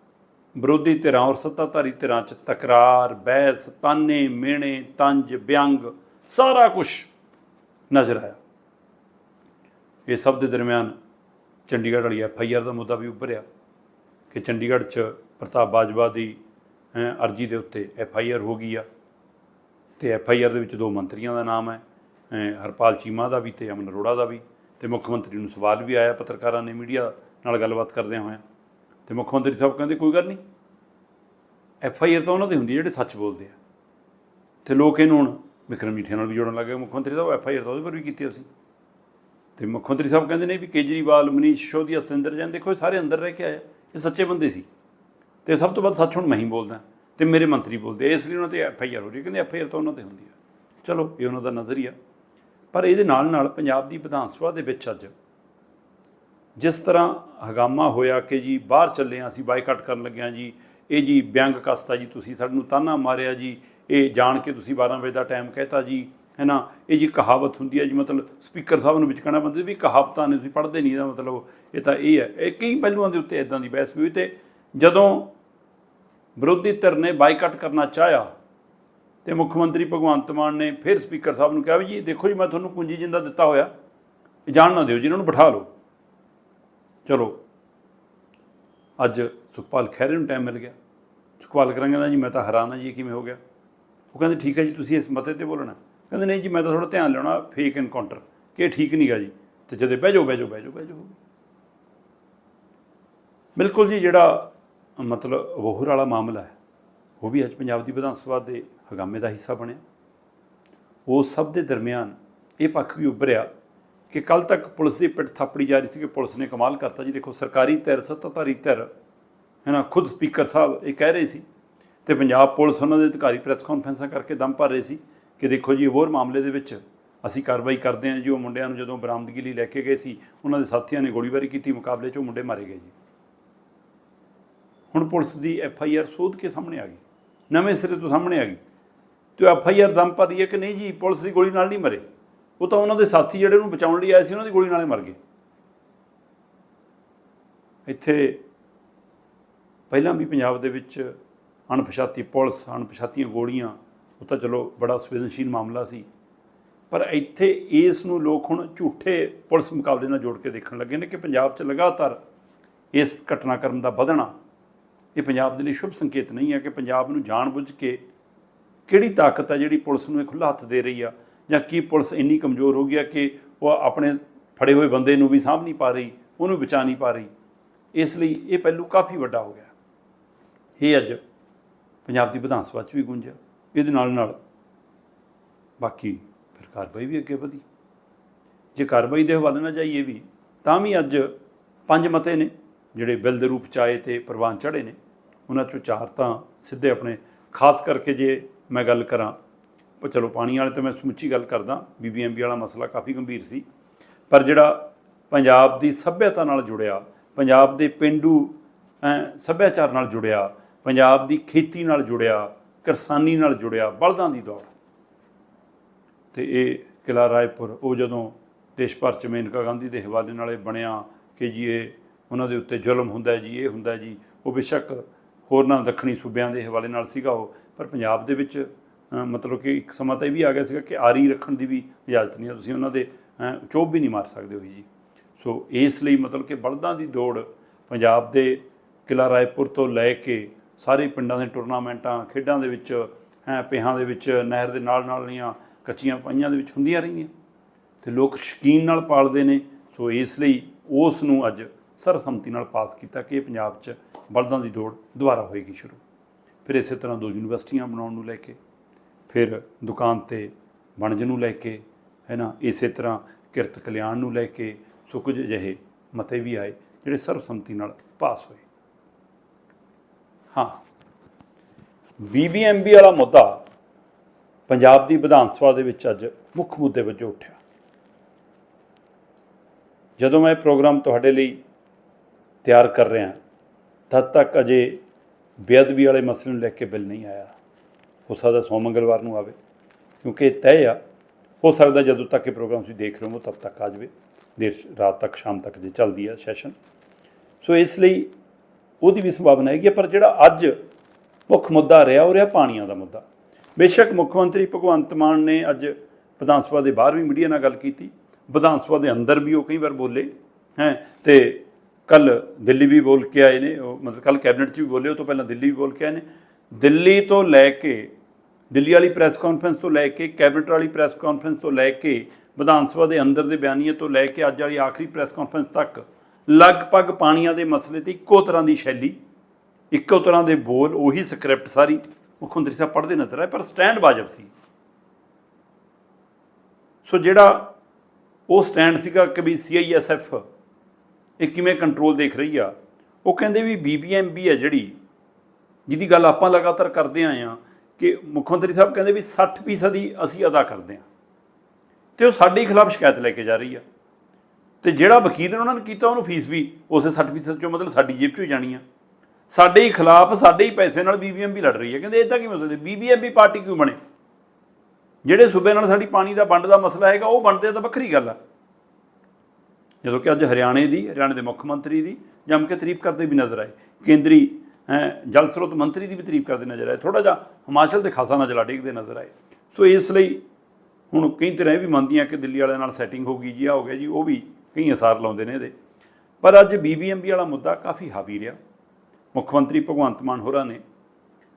ਵਿਰੋਧੀ ਧਿਰਾਂ ਔਰ ਸੱਤਾਧਾਰੀ ਧਿਰਾਂ 'ਚ ਤਕਰਾਰ, ਬਹਿਸ, ਤਾਨੇ, ਮਿਹਣੇ, ਤੰਜ, ਵਿਅੰਗ, ਸਾਰਾ ਕੁਝ ਨਜ਼ਰ ਆਇਆ। ਇਹ ਸਭ ਦੇ ਦਰਮਿਆਨ ਚੰਡੀਗੜ੍ਹ ਵਾਲੀ ਐਫ ਆਈ ਆਰ ਦਾ ਮੁੱਦਾ ਵੀ ਉੱਭਰਿਆ ਕਿ ਚੰਡੀਗੜ੍ਹ 'ਚ ਪ੍ਰਤਾਪ ਬਾਜਵਾ ਦੀ ਅਰਜੀ ਦੇ ਉੱਤੇ ਐਫ ਆਈ ਆਰ ਹੋ ਗਈ ਆ ਤੇ ਐਫ ਆਈ ਆਰ ਦੇ ਵਿੱਚ ਦੋ ਮੰਤਰੀਆਂ ਦਾ ਨਾਮ ਹੈ ਹਰਪਾਲ ਚੀਮਾ ਦਾ ਵੀ ਤੇ ਅਮਨ ਅਰੋੜਾ ਦਾ ਵੀ ਤੇ ਮੁੱਖ ਮੰਤਰੀ ਨੂੰ ਸਵਾਲ ਵੀ ਆਇਆ ਪੱਤਰਕਾਰਾਂ ਨੇ ਮੀਡੀਆ ਨਾਲ ਗੱਲਬਾਤ ਕਰਦਿਆਂ ਹੋਇਆਂ। ਤੇ ਮੁੱਖ ਮੰਤਰੀ ਸਾਹਿਬ ਕਹਿੰਦੇ ਕੋਈ ਗੱਲ ਨਹੀਂ। ਐਫ ਆਈ ਆਰ ਤਾਂ ਉਹਨਾਂ ਦੇ ਹੁੰਦੀ ਜਿਹੜੇ ਸੱਚ ਬੋਲਦੇ ਆ। ਤੇ ਲੋਕ ਇਹਨੂੰ ਹੁਣ ਵਿਕਰਮ ਮੀਠੇ ਨਾਲ ਵੀ ਜੋੜਨ ਲੱਗੇ ਮੁੱਖ ਮੰਤਰੀ ਸਾਹਿਬ ਐਫ ਆਈ ਆਰ ਤਾਂ ਉਹਦੇ ਪਰ ਵੀ ਕੀਤੀ ਅਸੀਂ ਤੇ ਮੁੱਖ ਮੰਤਰੀ ਸਾਹਿਬ ਕਹਿੰਦੇ ਨੇ ਵੀ ਕੇਜਰੀਵਾਲ, ਮਨੀਸ਼ ਸਿਸੋਦੀਆ ਸਿੰਦਰ ਜੈਨ, ਦੇਖੋ ਇਹ ਸਾਰੇ ਅੰਦਰ ਰਹਿ ਕੇ ਆਏ ਇਹ ਸੱਚੇ ਬੰਦੇ ਸੀ। ਤੇ ਸਭ ਤੋਂ ਵੱਧ ਸੱਚ ਹੁਣ ਮੈਂ ਹੀ ਬੋਲਦਾ। ਤੇ ਮੇਰੇ ਮੰਤਰੀ ਬੋਲਦੇ ਇਸ ਲਈ ਉਹਨਾਂ ਤੇ ਐਫ ਆਈ ਆਰ ਹੋ ਰਹੀ ਹੈ ਕਹਿੰਦੇ ਐਫ ਆਈ ਆਰ ਤਾਂ ਉਹਨਾਂ ਤੇ ਹੁੰਦੀ ਆ। ਚਲੋ, ਇਹ ਉਹਨਾਂ ਦਾ ਨਜ਼ਰੀਆ। ਪਰ ਇਹਦੇ ਨਾਲ ਨਾਲ ਪੰਜਾਬ ਦੀ ਵਿਧਾਨ ਸਭਾ ਦੇ ਵਿੱਚ ਅੱਜ ਜਿਸ ਤਰ੍ਹਾਂ ਹਗਾਮਾ ਹੋਇਆ ਕਿ ਜੀ, ਬਾਹਰ ਚੱਲੇ ਹਾਂ ਅਸੀਂ ਬਾਈਕਾਟ ਕਰਨ ਲੱਗੇ ਹਾਂ ਜੀ, ਇਹ ਜੀ ਵਿਅੰਗ ਕਸਤਾ ਜੀ, ਤੁਸੀਂ ਸਾਨੂੰ ਤਾਨਾ ਮਾਰਿਆ ਜੀ, ਇਹ ਜਾਣ ਕੇ ਤੁਸੀਂ 12 ਵਜੇ ਦਾ ਟਾਈਮ ਕਹਿਤਾ ਜੀ ਹੈ ਨਾ ਇਹ ਜੀ ਕਹਾਵਤ ਹੁੰਦੀ ਹੈ ਜੀ, ਮਤਲਬ ਸਪੀਕਰ ਸਾਹਿਬ ਨੂੰ ਵਿਚਕਣਾ ਬੰਦੇ ਵੀ ਕਹਾਵਤਾਂ ਨੇ, ਤੁਸੀਂ ਪੜ੍ਹਦੇ ਨਹੀਂ, ਇਹਦਾ ਮਤਲਬ ਇਹ ਤਾਂ ਇਹ ਹੈ। ਇਹ ਕਈ ਪਹਿਲੂਆਂ ਦੇ ਉੱਤੇ ਇਦਾਂ ਦੀ ਬਹਿਸ ਵੀ ਹੋਈ ਤੇ ਜਦੋਂ ਵਿਰੋਧੀ ਧਿਰ ਨੇ ਬਾਈਕਾਟ ਕਰਨਾ ਚਾਹਿਆ ਤੇ ਮੁੱਖ ਮੰਤਰੀ ਭਗਵੰਤ ਮਾਨ ਨੇ ਫਿਰ ਸਪੀਕਰ ਸਾਹਿਬ ਨੂੰ ਕਿਹਾ ਵੀ ਜੀ, ਦੇਖੋ ਜੀ, ਮੈਂ ਤੁਹਾਨੂੰ ਕੁੰਜੀ ਜਿੰਦਾ ਦਿੱਤਾ ਹੋਇਆ, ਇਹ ਜਾਣ ਨਾ ਦਿਓ ਜੀ, ਇਹਨਾਂ ਨੂੰ ਬਿਠਾ ਲਓ। ਚਲੋ, ਅੱਜ ਸੁਖਪਾਲ ਖਹਿਰੇ ਨੂੰ ਟਾਈਮ ਮਿਲ ਗਿਆ। ਸੁਖਪਾਲ ਖਹਿਰਾ ਕਹਿੰਦਾ ਜੀ, ਮੈਂ ਤਾਂ ਹੈਰਾਨ ਹਾਂ ਜੀ ਕਿਵੇਂ ਹੋ ਗਿਆ? ਉਹ ਕਹਿੰਦੇ, ਠੀਕ ਹੈ ਜੀ, ਤੁਸੀਂ ਇਸ ਮਤੇ ਤੇ ਬੋਲਣਾ ਕਹਿੰਦੇ, ਨਹੀਂ ਜੀ, ਮੈਂ ਤਾਂ ਥੋੜਾ ਧਿਆਨ ਲੈਣਾ ਫੇਕ ਇਨਕਾਊਂਟਰ ਕਿ ਇਹ ਠੀਕ ਨਹੀਂਗਾ ਜੀ। ਤੇ ਜਦੋਂ ਬਹਿ ਜਾਓ ਬਹਿ ਜਾਓ ਬਹਿ ਜਾਓ ਬਹਿ ਜਾਓ। ਬਿਲਕੁਲ ਜੀ, ਜਿਹੜਾ ਮਤਲਬ ਵੋਹਰ ਵਾਲਾ ਮਾਮਲਾ ਹੈ, ਉਹ ਵੀ ਅੱਜ ਪੰਜਾਬ ਦੀ ਵਿਧਾਨ ਸਭਾ ਦੇ ਹਗਾਮੇ ਦਾ ਹਿੱਸਾ ਬਣਿਆ। ਉਹ ਸਭ ਦੇ ਦਰਮਿਆਨ ਇਹ ਪੱਖ ਵੀ ਉੱਭਰਿਆ ਕਿ ਕੱਲ ਤੱਕ ਪੁਲਿਸ ਦੀ ਪਿੱਠ ਥਾਪੜੀ ਜਾ ਰਹੀ ਸੀ ਕਿ ਪੁਲਿਸ ਨੇ ਕਮਾਲ ਕਰਤਾ ਜੀ। ਦੇਖੋ, ਸਰਕਾਰੀ ਧਿਰ, ਸੱਤਾਧਾਰੀ ਧਿਰ, ਹੈ ਨਾ, ਖੁਦ ਸਪੀਕਰ ਸਾਹਿਬ ਇਹ ਕਹਿ ਰਹੇ ਸੀ ਤੇ ਪੰਜਾਬ ਪੁਲਿਸ ਉਹਨਾਂ ਦੇ ਅਧਿਕਾਰੀ ਪ੍ਰੈਸ ਕਾਨਫਰੰਸਾਂ ਕਰਕੇ ਦਮ ਭਰ ਰਹੇ ਸੀ ਕਿ ਦੇਖੋ ਜੀ, ਹੋਰ ਮਾਮਲੇ ਦੇ ਵਿੱਚ ਅਸੀਂ ਕਾਰਵਾਈ ਕਰਦੇ ਹਾਂ ਜੀ। ਉਹ ਮੁੰਡਿਆਂ ਨੂੰ ਜਦੋਂ ਬਰਾਮਦਗੀ ਲਈ ਲੈ ਕੇ ਗਏ ਸੀ, ਉਹਨਾਂ ਦੇ ਸਾਥੀਆਂ ਨੇ ਗੋਲੀਬਾਰੀ ਕੀਤੀ, ਮੁਕਾਬਲੇ 'ਚ ਉਹ ਮੁੰਡੇ ਮਾਰੇ ਗਏ ਜੀ। ਹੁਣ ਪੁਲਿਸ ਦੀ ਐਫ ਆਈ ਆਰ ਸੋਧ ਕੇ ਸਾਹਮਣੇ ਆ ਗਈ। ਨਵੇਂ ਸਿਰੇ ਤੋਂ ਸਾਹਮਣੇ ਆ ਗਈ। ਤੇ ਐਫ ਆਈ ਆਰ ਦਮ ਭਰ ਰਹੀ ਹੈ ਕਿ ਨਹੀਂ ਜੀ, ਪੁਲਿਸ ਦੀ ਗੋਲੀ ਨਾਲ ਨਹੀਂ ਮਰੇ। ਉਹ ਤਾਂ ਉਹਨਾਂ ਦੇ ਸਾਥੀ ਜਿਹੜੇ ਉਹਨੂੰ ਬਚਾਉਣ ਲਈ ਆਏ ਸੀ, ਉਹਨਾਂ ਦੀ ਗੋਲੀ ਨਾਲੇ ਮਰ ਗਏ। ਇੱਥੇ ਪਹਿਲਾਂ ਵੀ ਪੰਜਾਬ ਦੇ ਵਿੱਚ ਅਣਪਛਾਤੀ ਪੁਲਿਸ, ਅਣਪਛਾਤੀਆਂ ਗੋਲੀਆਂ, ਉਹ ਤਾਂ ਚਲੋ ਬੜਾ ਸੰਵੇਦਨਸ਼ੀਲ ਮਾਮਲਾ ਸੀ। ਪਰ ਇੱਥੇ ਇਸ ਨੂੰ ਲੋਕ ਹੁਣ ਝੂਠੇ ਪੁਲਿਸ ਮੁਕਾਬਲੇ ਨਾਲ ਜੋੜ ਕੇ ਦੇਖਣ ਲੱਗੇ ਨੇ ਕਿ ਪੰਜਾਬ 'ਚ ਲਗਾਤਾਰ ਇਸ ਘਟਨਾਕ੍ਰਮ ਦਾ ਵਧਣਾ, ਇਹ ਪੰਜਾਬ ਦੇ ਲਈ ਸ਼ੁਭ ਸੰਕੇਤ ਨਹੀਂ ਹੈ ਕਿ ਪੰਜਾਬ ਨੂੰ ਜਾਣਬੁੱਝ ਕੇ ਕਿਹੜੀ ਤਾਕਤ ਹੈ ਜਿਹੜੀ ਪੁਲਿਸ ਨੂੰ ਇਹ ਖੁੱਲ੍ਹਾ ਹੱਥ ਦੇ ਰਹੀ ਆ। ਜਾਂ ਕੀ ਪੁਲਿਸ ਇੰਨੀ ਕਮਜ਼ੋਰ ਹੋ ਗਈ ਆ ਕਿ ਉਹ ਆਪਣੇ ਫੜੇ ਹੋਏ ਬੰਦੇ ਨੂੰ ਵੀ ਸਾਂਭ ਨਹੀਂ ਪਾ ਰਹੀ, ਉਹਨੂੰ ਬਚਾ ਨਹੀਂ ਪਾ ਰਹੀ। ਇਸ ਲਈ ਇਹ ਪਹਿਲੂ ਕਾਫੀ ਵੱਡਾ ਹੋ ਗਿਆ। ਇਹ ਅੱਜ ਪੰਜਾਬ ਦੀ ਵਿਧਾਨ ਸਭਾ 'ਚ ਵੀ ਗੂੰਜਿਆ ਇਹਦੇ ਨਾਲ ਨਾਲ ਬਾਕੀ ਫਿਰ ਕਾਰਵਾਈ ਵੀ ਅੱਗੇ ਵਧੀ। ਜੇ ਕਾਰਵਾਈ ਦੇ ਹਵਾਲੇ ਨਾਲ ਜਾਈਏ ਵੀ, ਤਾਂ ਵੀ ਅੱਜ ਪੰਜ ਮਤੇ ਨੇ ਜਿਹੜੇ ਬਿੱਲ ਦੇ ਰੂਪ ਚ ਆਏ ਤੇ ਪ੍ਰਵਾਨ ਚੜੇ ਨੇ। ਉਹਨਾਂ ਚੋਂ ਚਾਰ ਤਾਂ ਸਿੱਧੇ ਆਪਣੇ, ਖਾਸ ਕਰਕੇ ਜੇ ਮੈਂ ਗੱਲ ਕਰਾਂ ਪਰ ਚਲੋ ਪਾਣੀ ਵਾਲੇ ਤੇ ਮੈਂ ਸਮੁੱਚੀ ਗੱਲ ਕਰਦਾ ਬੀਬੀਐਮਬੀ ਵਾਲਾ ਮਸਲਾ ਕਾਫੀ ਗੰਭੀਰ ਸੀ। ਪਰ ਜਿਹੜਾ ਪੰਜਾਬ ਦੀ ਸੱਭਿਅਤਾ ਨਾਲ ਜੁੜਿਆ, ਪੰਜਾਬ ਦੇ ਪਿੰਡੂ ਸੱਭਿਆਚਾਰ ਨਾਲ ਜੁੜਿਆ, ਪੰਜਾਬ ਦੀ ਖੇਤੀ ਨਾਲ ਜੁੜਿਆ ਕਿਰਸਾਨੀ ਨਾਲ ਜੁੜਿਆ, ਬਲਦਾਂ ਦੀ ਦੌੜ। ਤੇ ਇਹ ਕਿਲਾ ਰਾਏਪੁਰ, ਉਹ ਜਦੋਂ ਦੇਸ਼ ਭਰ ਚ ਮੇਨਕਾ ਗਾਂਧੀ ਦੇ ਹਵਾਲੇ ਨਾਲ ਇਹ ਬਣਿਆ ਕਿ ਜੀ ਇਹ ਉਹਨਾਂ ਦੇ ਉੱਤੇ ਜ਼ੁਲਮ ਹੁੰਦਾ ਜੀ, ਇਹ ਹੁੰਦਾ ਜੀ, ਉਹ ਬੇਸ਼ੱਕ ਹੋਰਨਾਂ ਦੱਖਣੀ ਸੂਬਿਆਂ ਦੇ ਹਵਾਲੇ ਨਾਲ ਸੀਗਾ ਉਹ, ਪਰ ਪੰਜਾਬ ਦੇ ਵਿੱਚ ਮਤਲਬ ਕਿ ਇੱਕ ਸਮਾਂ ਤਾਂ ਇਹ ਵੀ ਆ ਗਿਆ ਸੀਗਾ ਕਿ ਆਰੀ ਰੱਖਣ ਦੀ ਵੀ ਇਜਾਜ਼ਤ ਨਹੀਂ ਹੈ ਤੁਸੀਂ ਉਹਨਾਂ ਦੇ ਅ, ਚੋਬ ਵੀ ਨਹੀਂ ਮਾਰ ਸਕਦੇ ਹੋ ਜੀ ਸੋ ਇਸ ਲਈ ਮਤਲਬ ਕਿ ਬਲਦਾਂ ਦੀ ਦੌੜ ਪੰਜਾਬ ਦੇ ਕਿਲਾ ਰਾਏਪੁਰ ਤੋਂ ਲੈ ਕੇ ਸਾਰੇ ਪਿੰਡਾਂ ਦੇ ਟੂਰਨਾਮੈਂਟਾਂ ਖੇਡਾਂ ਦੇ ਵਿੱਚ ਹੈ ਪਿਹਾਂ ਦੇ ਵਿੱਚ ਨਹਿਰ ਦੇ ਨਾਲ ਨਾਲ ਦੀਆਂ ਕੱਚੀਆਂ ਪਾਈਆਂ ਦੇ ਵਿੱਚ ਹੁੰਦੀਆਂ ਰਹੀਆਂ। ਤੇ ਲੋਕ ਸ਼ਕੀਨ ਨਾਲ ਪਾਲਦੇ ਨੇ ਸੋ ਇਸ ਲਈ ਉਸ ਨੂੰ ਅੱਜ ਸਰਬਸੰਮਤੀ ਨਾਲ ਪਾਸ ਕੀਤਾ ਕਿ ਇਹ ਪੰਜਾਬ 'ਚ ਬਲਦਾਂ ਦੀ ਦੌੜ ਦੁਬਾਰਾ ਹੋਏਗੀ ਸ਼ੁਰੂ। ਫਿਰ ਇਸੇ ਤਰ੍ਹਾਂ ਦੋ ਯੂਨੀਵਰਸਿਟੀਆਂ ਬਣਾਉਣ ਨੂੰ ਲੈ ਕੇ ਫਿਰ ਦੁਕਾਨ ਤੇ ਵਣਜ ਨੂੰ ਲੈ ਕੇ, ਹੈ ਨਾ, ਇਸੇ ਤਰ੍ਹਾਂ ਕਿਰਤ ਕਲਿਆਣ ਨੂੰ ਲੈ ਕੇ ਸੋ ਕੁਝ ਅਜਿਹੇ ਮਤੇ ਵੀ ਆਏ, ਜਿਹੜੇ ਸਰਬਸੰਮਤੀ ਨਾਲ ਪਾਸ ਹੋਏ। ਹਾਂ। ਬੀਬੀਐਮਬੀ ਵਾਲਾ ਮੁੱਦਾ ਪੰਜਾਬ ਦੀ ਵਿਧਾਨ ਸਭਾ ਦੇ ਵਿੱਚ ਅੱਜ ਮੁੱਖ ਮੁੱਦੇ ਵਜੋਂ ਉੱਠਿਆ। ਜਦੋਂ ਮੈਂ ਪ੍ਰੋਗਰਾਮ ਤੁਹਾਡੇ ਲਈ ਤਿਆਰ ਕਰ ਰਿਹਾ, ਤਦ ਤੱਕ ਅਜੇ ਬੇਅਦਬੀ ਵਾਲੇ ਮਸਲੇ ਨੂੰ ਲੈ ਕੇ ਬਿੱਲ ਨਹੀਂ ਆਇਆ। ਹੋ ਸਕਦਾ ਸੋਮ ਮੰਗਲਵਾਰ ਨੂੰ ਆਵੇ ਕਿਉਂਕਿ ਇਹ ਤੈਅ ਆ। ਹੋ ਸਕਦਾ ਜਦੋਂ ਤੱਕ ਇਹ ਪ੍ਰੋਗਰਾਮ ਤੁਸੀਂ ਦੇਖ ਰਹੇ ਹੋ ਤਦ ਤੱਕ ਆ ਜਾਵੇ। ਦੇਰ ਰਾਤ ਤੱਕ ਸ਼ਾਮ ਤੱਕ ਜੇ ਚੱਲਦੀ ਆ ਸੈਸ਼ਨ। ਸੋ ਇਸ ਲਈ ਉਹਦੀ ਵੀ ਸੰਭਾਵਨਾ ਹੈਗੀ ਆ, ਪਰ ਜਿਹੜਾ ਅੱਜ ਮੁੱਖ ਮੁੱਦਾ ਰਿਹਾ ਉਹ ਰਿਹਾ ਪਾਣੀਆਂ ਦਾ ਮੁੱਦਾ। ਬੇਸ਼ੱਕ ਮੁੱਖ ਮੰਤਰੀ ਭਗਵੰਤ ਮਾਨ ਨੇ ਅੱਜ ਵਿਧਾਨ ਸਭਾ ਦੇ ਬਾਹਰ ਵੀ ਮੀਡੀਆ ਨਾਲ ਗੱਲ ਕੀਤੀ। ਵਿਧਾਨ ਸਭਾ ਦੇ ਅੰਦਰ ਵੀ ਉਹ ਕਈ ਵਾਰ ਬੋਲੇ ਹੈ ਤੇ ਕੱਲ ਦਿੱਲੀ ਵੀ ਬੋਲ ਕੇ ਆਏ ਨੇ ਉਹ ਮਤਲਬ ਕੱਲ ਕੈਬਨਿਟ 'ਚ ਵੀ ਬੋਲੇ ਉਹ ਤੋਂ ਪਹਿਲਾਂ ਦਿੱਲੀ ਵੀ ਬੋਲ ਕੇ ਆਏ ਨੇ। ਦਿੱਲੀ ਤੋਂ ਲੈ ਕੇ, ਦਿੱਲੀ ਵਾਲੀ ਪ੍ਰੈਸ ਕਾਨਫਰੰਸ ਤੋਂ ਲੈ ਕੇ ਕੈਬਨਿਟ ਵਾਲੀ ਪ੍ਰੈਸ ਕਾਨਫਰੰਸ ਤੋਂ ਲੈ ਕੇ, ਵਿਧਾਨ ਸਭਾ ਦੇ ਅੰਦਰ ਦੇ ਬਿਆਨੀਏ ਤੋਂ ਲੈ ਕੇ, ਅੱਜ ਵਾਲੀ ਆਖਰੀ ਪ੍ਰੈਸ ਕਾਨਫਰੰਸ ਤੱਕ, ਲਗਭਗ ਪਾਣੀਆਂ ਦੇ ਮਸਲੇ ਤੇ ਇੱਕੋ ਤਰ੍ਹਾਂ ਦੀ ਸ਼ੈਲੀ, ਇੱਕੋ ਤਰ੍ਹਾਂ ਦੇ ਬੋਲ, ਉਹੀ ਸਕ੍ਰਿਪਟ ਸਾਰੀ ਮੁੱਖ ਮੰਤਰੀ ਸਾਹਿਬ ਪੜ੍ਹਦੇ ਨਜ਼ਰ ਆਏ, ਪਰ ਸਟੈਂਡ ਵਾਜਬ ਸੀ। ਸੋ ਜਿਹੜਾ ਉਹ ਸਟੈਂਡ ਸੀਗਾ ਕਿ ਵੀ ਸੀਆਈਐਸਐਫ ਇਹ ਕਿਵੇਂ ਕੰਟਰੋਲ ਦੇਖ ਰਹੀ ਆ, ਉਹ ਕਹਿੰਦੇ ਵੀ ਬੀਬੀਐਮਬੀ ਹੈ ਜਿਹੜੀ ਜਿਹਦੀ ਗੱਲ ਆਪਾਂ ਲਗਾਤਾਰ ਕਰਦੇ ਆਏ ਆ ਕਿ ਮੁੱਖ ਮੰਤਰੀ ਸਾਹਿਬ ਕਹਿੰਦੇ ਵੀ 60% ਦੀ ਅਸੀਂ ਅਦਾ ਕਰਦੇ ਆ ਤੇ ਉਹ ਸਾਡੇ ਖਿਲਾਫ ਸ਼ਿਕਾਇਤ ਲੈ ਕੇ ਜਾ ਰਹੀ ਆ। ਤੇ ਜਿਹੜਾ ਵਕੀਲ ਨੇ ਉਹਨਾਂ ਨੇ ਕੀਤਾ, ਉਹਨੂੰ ਫੀਸ ਵੀ ਉਸੇ 60% ਚੋਂ ਮਤਲਬ ਸਾਡੀ ਜੇਬ ਚੋਂ ਜਾਣੀ ਆ। ਸਾਡੇ ਹੀ ਖਿਲਾਫ, ਸਾਡੇ ਹੀ ਪੈਸੇ ਨਾਲ ਬੀਬੀਐਮਬੀ ਲੜ ਰਹੀ ਹੈ ਕਹਿੰਦੇ ਇਦਾਂ ਕਿਵੇਂ ਹੋ ਸਕਦਾ? ਬੀਬੀਐਮਬੀ ਪਾਰਟੀ ਕਿਉਂ ਬਣੇ? ਜਿਹੜੇ ਸੂਬੇ ਨਾਲ ਸਾਡੀ ਪਾਣੀ ਦਾ ਵੰਡ ਦਾ ਮਸਲਾ ਹੈਗਾ, ਉਹ ਵੰਡਦੇ ਤਾਂ ਵੱਖਰੀ ਗੱਲ ਆ। ਜਦੋਂ ਕਿ ਅੱਜ ਹਰਿਆਣੇ ਦੀ, ਹਰਿਆਣੇ ਦੇ ਮੁੱਖ ਮੰਤਰੀ ਦੀ ਜੰਮ ਕੇ ਤਾਰੀਫ ਕਰਦੇ ਵੀ ਨਜ਼ਰ ਆਏ। ਕੇਂਦਰੀ ਜਲ ਸਰੋਤ ਮੰਤਰੀ ਦੀ ਵੀ ਤਾਰੀਫ ਕਰਦੇ ਨਜ਼ਰ ਆਏ ਥੋੜਾ ਜਿਹਾ ਹਿਮਾਚਲ ਦੇ ਖਾਸਾ ਨਜ਼ਲਾ ਡੇਗਦੇ ਨਜ਼ਰ ਆਏ। ਸੋ ਇਸ ਲਈ ਹੁਣ ਕਈ ਤਰ੍ਹਾਂ ਇਹ ਵੀ ਮੰਨਦੀਆਂ ਕਿ ਦਿੱਲੀ ਵਾਲਿਆਂ ਨਾਲ ਸੈਟਿੰਗ ਹੋ ਗਈ ਜੀ ਆ ਹੋ ਗਿਆ ਜੀ ਉਹ ਵੀ ਕਈ ਅਸਾਰ ਲਾਉਂਦੇ ਨੇ ਇਹਦੇ। ਪਰ ਅੱਜ ਬੀਬੀਐਮਬੀ ਵਾਲਾ ਮੁੱਦਾ ਕਾਫੀ ਹਾਵੀ ਰਿਹਾ। ਮੁੱਖ ਮੰਤਰੀ ਭਗਵੰਤ ਮਾਨ ਹੋਰਾਂ ਨੇ